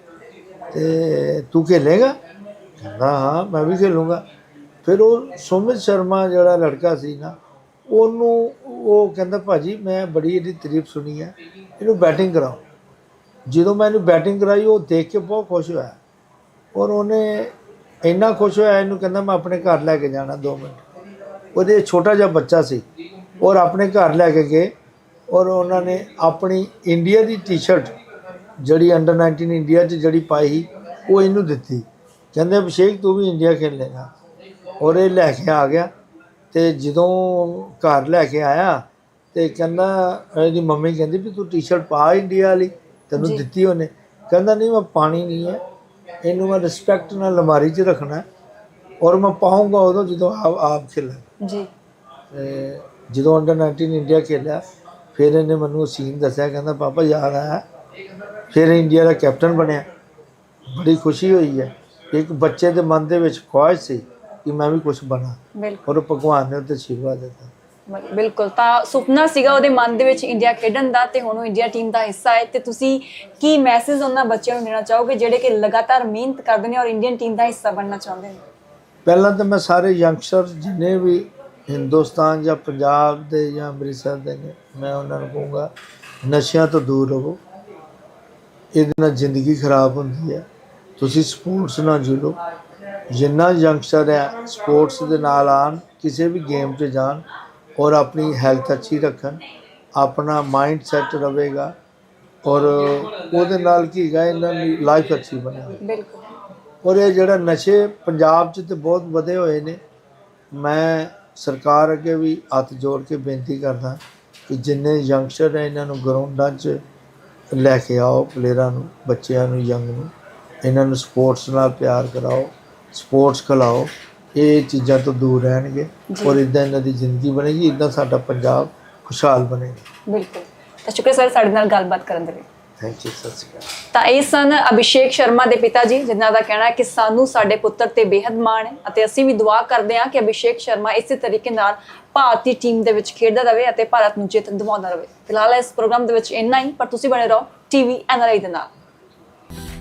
ਤੇ ਤੂੰ ਖੇਲੇਗਾ? ਕਹਿੰਦਾ, ਹਾਂ, ਮੈਂ ਵੀ ਖੇਲੂੰਗਾ। ਫਿਰ ਉਹ ਸੁਮਿਤ ਸ਼ਰਮਾ ਜਿਹੜਾ ਲੜਕਾ ਸੀ ਨਾ ਉਹਨੂੰ ਉਹ ਕਹਿੰਦਾ ਭਾਜੀ ਮੈਂ ਬੜੀ ਇਹਦੀ ਤਾਰੀਫ ਸੁਣੀ ਹੈ ਇਹਨੂੰ ਬੈਟਿੰਗ ਕਰਾਓ। ਜਦੋਂ ਮੈਂ ਇਹਨੂੰ ਬੈਟਿੰਗ ਕਰਾਈ ਉਹ ਦੇਖ ਕੇ ਬਹੁਤ ਖੁਸ਼ ਹੋਇਆ। ਔਰ ਉਹਨੇ ਇੰਨਾ ਖੁਸ਼ ਹੋਇਆ ਇਹਨੂੰ ਕਹਿੰਦਾ ਮੈਂ ਆਪਣੇ ਘਰ ਲੈ ਕੇ ਜਾਣਾ 2 ਮਿੰਟ। ਉਹਦੇ ਛੋਟਾ ਜਿਹਾ ਬੱਚਾ ਸੀ। ਔਰ ਆਪਣੇ ਘਰ ਲੈ ਕੇ ਗਏ। ਔਰ ਉਹਨਾਂ ਨੇ ਆਪਣੀ ਇੰਡੀਆ ਦੀ ਟੀ-ਸ਼ਰਟ ਜਿਹੜੀ ਅੰਡਰ 19 ਇੰਡੀਆ 'ਚ ਜਿਹੜੀ ਪਾਈ ਸੀ, ਉਹ ਇਹਨੂੰ ਦਿੱਤੀ। ਕਹਿੰਦੇ ਅਭਿਸ਼ੇਕ ਤੂੰ ਵੀ ਇੰਡੀਆ ਖੇਲੇਗਾ ਔਰ ਇਹ ਲੈ ਕੇ ਆ ਗਿਆ ਤੇ ਜਦੋਂ ਘਰ ਲੈ ਕੇ ਆਇਆ ਤੇ ਕਹਿੰਦਾ ਇਹਦੀ ਮੰਮੀ ਕਹਿੰਦੀ ਵੀ ਤੂੰ ਟੀ-ਸ਼ਰਟ ਪਾ ਇੰਡੀਆ ਵਾਲੀ ਤੈਨੂੰ। ਦਿੱਤੀ ਉਹਨੇ। ਕਹਿੰਦਾ ਨਹੀਂ ਮੈਂ ਪਾਣੀ ਨਹੀਂ ਹੈ ਇਹਨੂੰ ਮੈਂ ਰਿਸਪੈਕਟ ਨਾਲ ਅਲਮਾਰੀ 'ਚ ਰੱਖਣਾ ਔਰ ਮੈਂ ਪਾਉਂਗਾ ਉਦੋਂ ਜਦੋਂ ਆਪ ਆਪ ਖੇਲਾਂ ਜੀ। ਤੇ ਜਦੋਂ ਅੰਡਰ 19 ਇੰਡੀਆ ਖੇਲਿਆ ਫਿਰ ਇਹਨੇ ਮੈਨੂੰ ਸੀਨ ਦੱਸਿਆ ਕਹਿੰਦਾ ਪਾਪਾ ਯਾਦ ਆਇਆ? ਫਿਰ ਇੰਡੀਆ ਦਾ ਕੈਪਟਨ ਬਣਿਆ। ਬੜੀ ਖੁਸ਼ੀ ਹੋਈ ਹੈ। ਇੱਕ ਬੱਚੇ ਦੇ ਮਨ ਦੇ ਵਿੱਚ ਖੁਆਇਸ਼ ਸੀ। ਕਿ ਮੈਂ ਵੀ ਕੁਝ ਬਣਾ। ਬਿਲਕੁਲ। ਔਰ ਭਗਵਾਨ ਨੇ ਉੱਤੇ ਆਸ਼ੀਰਵਾਦ ਦਿੱਤਾ। ਬਿਲ- ਬਿਲਕੁਲ ਤਾਂ ਸੁਪਨਾ ਸੀਗਾ ਉਹਦੇ ਮਨ ਦੇ ਵਿੱਚ ਇੰਡੀਆ ਖੇਡਣ ਦਾ ਤੇ ਹੁਣ ਉਹ ਇੰਡੀਆ ਟੀਮ ਦਾ ਹਿੱਸਾ ਹੈ। ਤੇ ਤੁਸੀਂ ਕੀ ਮੈਸੇਜ ਉਹਨਾਂ ਬੱਚਿਆਂ ਨੂੰ ਦੇਣਾ ਚਾਹੋਗੇ ਜਿਹੜੇ ਕਿ ਲਗਾਤਾਰ ਮਿਹਨਤ ਕਰਦੇ ਨੇ ਔਰ ਇੰਡੀਅਨ ਟੀਮ ਦਾ ਹਿੱਸਾ ਬਣਨਾ ਚਾਹੁੰਦੇ ਨੇ? ਪਹਿਲਾਂ ਤਾਂ ਮੈਂ ਸਾਰੇ ਯੰਗਸਟਰ ਜਿੰਨੇ ਵੀ ਹਿੰਦੁਸਤਾਨ ਜਾਂ ਪੰਜਾਬ ਦੇ ਜਾਂ ਅੰਮ੍ਰਿਤਸਰ ਦੇ ਨੇ ਮੈਂ ਉਹਨਾਂ ਨੂੰ ਕਹੂੰਗਾ ਨਸ਼ਿਆਂ ਤੋਂ ਦੂਰ ਰਹੋ। ਇਹਦੇ ਨਾਲ ਜ਼ਿੰਦਗੀ ਖਰਾਬ ਹੁੰਦੀ ਹੈ। ਤੁਸੀਂ ਸਪੋਰਟਸ ਨਾਲ ਜੁੜੋ। ਜਿੰਨਾ ਯੰਗਸਟਰ ਹੈ ਸਪੋਰਟਸ ਦੇ ਨਾਲ ਆਣ ਕਿਸੇ ਵੀ ਗੇਮ 'ਚ ਜਾਣ ਔਰ ਆਪਣੀ ਹੈਲਥ ਅੱਛੀ ਰੱਖਣ ਆਪਣਾ ਮਾਈਂਡ ਸੈਟ ਰਵੇਗਾ ਔਰ ਉਹਦੇ ਨਾਲ ਕੀ ਹੈਗਾ ਇਹਨਾਂ ਦੀ ਲਾਈਫ ਅੱਛੀ ਬਣੇਗੀ। ਬਿਲਕੁਲ। ਔਰ ਇਹ ਜਿਹੜਾ ਨਸ਼ੇ ਪੰਜਾਬ 'ਚ ਤੇ ਬਹੁਤ ਵਧੇ ਹੋਏ ਨੇ ਮੈਂ ਸਰਕਾਰ ਅੱਗੇ ਵੀ ਹੱਥ ਜੋੜ ਕੇ ਬੇਨਤੀ ਕਰਦਾ ਕਿ ਜਿੰਨੇ ਯੰਗਸਟਰ ਹੈ ਇਹਨਾਂ ਨੂੰ ਗਰਾਊਂਡਾਂ 'ਚ ਲੈ ਕੇ ਆਓ ਪਲੇਅਰਾਂ ਨੂੰ ਬੱਚਿਆਂ ਨੂੰ ਯੰਗ ਨੂੰ ਇਹਨਾਂ ਨੂੰ ਸਪੋਰਟਸ ਨਾਲ ਪਿਆਰ ਕਰਾਓ ਸਪੋਰਟਸ ਖਿਲਾਓ ਇਹ ਚੀਜ਼ਾਂ ਤੋਂ ਦੂਰ ਰਹਿਣਗੇ। ਔਰ ਇਦਾਂ ਇਹਨਾਂ ਦੀ ਜ਼ਿੰਦਗੀ ਬਣੇਗੀ ਇਦਾਂ ਸਾਡਾ ਪੰਜਾਬ ਖੁਸ਼ਹਾਲ ਬਣੇਗਾ। ਬਿਲਕੁਲ। ਤਾਂ ਸ਼ੁਕਰ ਸਰ ਸਾਡੇ ਨਾਲ ਗੱਲਬਾਤ ਕਰਨ ਦੇ ਲਈ। ਥੈਂਕ ਯੂ ਸਤਿ ਸ਼੍ਰੀ ਅਕਾਲ। ਤਾਂ ਇਹ ਸਨ ਅਭਿਸ਼ੇਕ ਸ਼ਰਮਾ ਦੇ ਪਿਤਾ ਜੀ ਜਿਨ੍ਹਾਂ ਦਾ ਕਹਿਣਾ ਹੈ ਕਿ ਸਾਨੂੰ ਸਾਡੇ ਪੁੱਤਰ ਤੇ ਬੇहद ਮਾਣ ਹੈ ਅਤੇ ਅਸੀਂ ਵੀ ਦੁਆ ਕਰਦੇ ਹਾਂ ਕਿ ਅਭਿਸ਼ੇਕ ਸ਼ਰਮਾ ਇਸੇ ਤਰੀਕੇ ਨਾਲ ਭਾਰਤੀ ਟੀਮ ਦੇ ਵਿੱਚ ਖੇਡਦਾ ਰਹੇ ਅਤੇ ਭਾਰਤ ਨੂੰ ਜਿੱਤ ਦਿਵਾਉਂਦਾ ਰਹੇ। ਫਿਲਹਾਲ ਇਸ ਪ੍ਰੋਗਰਾਮ ਦੇ ਵਿੱਚ ਇੰਨਾ ਹੀ ਪਰ ਤੁਸੀਂ ਬਣੇ ਰਹੋ ਟੀਵੀ ਐਨਆਰਆਈ ਦੇ ਨਾਲ।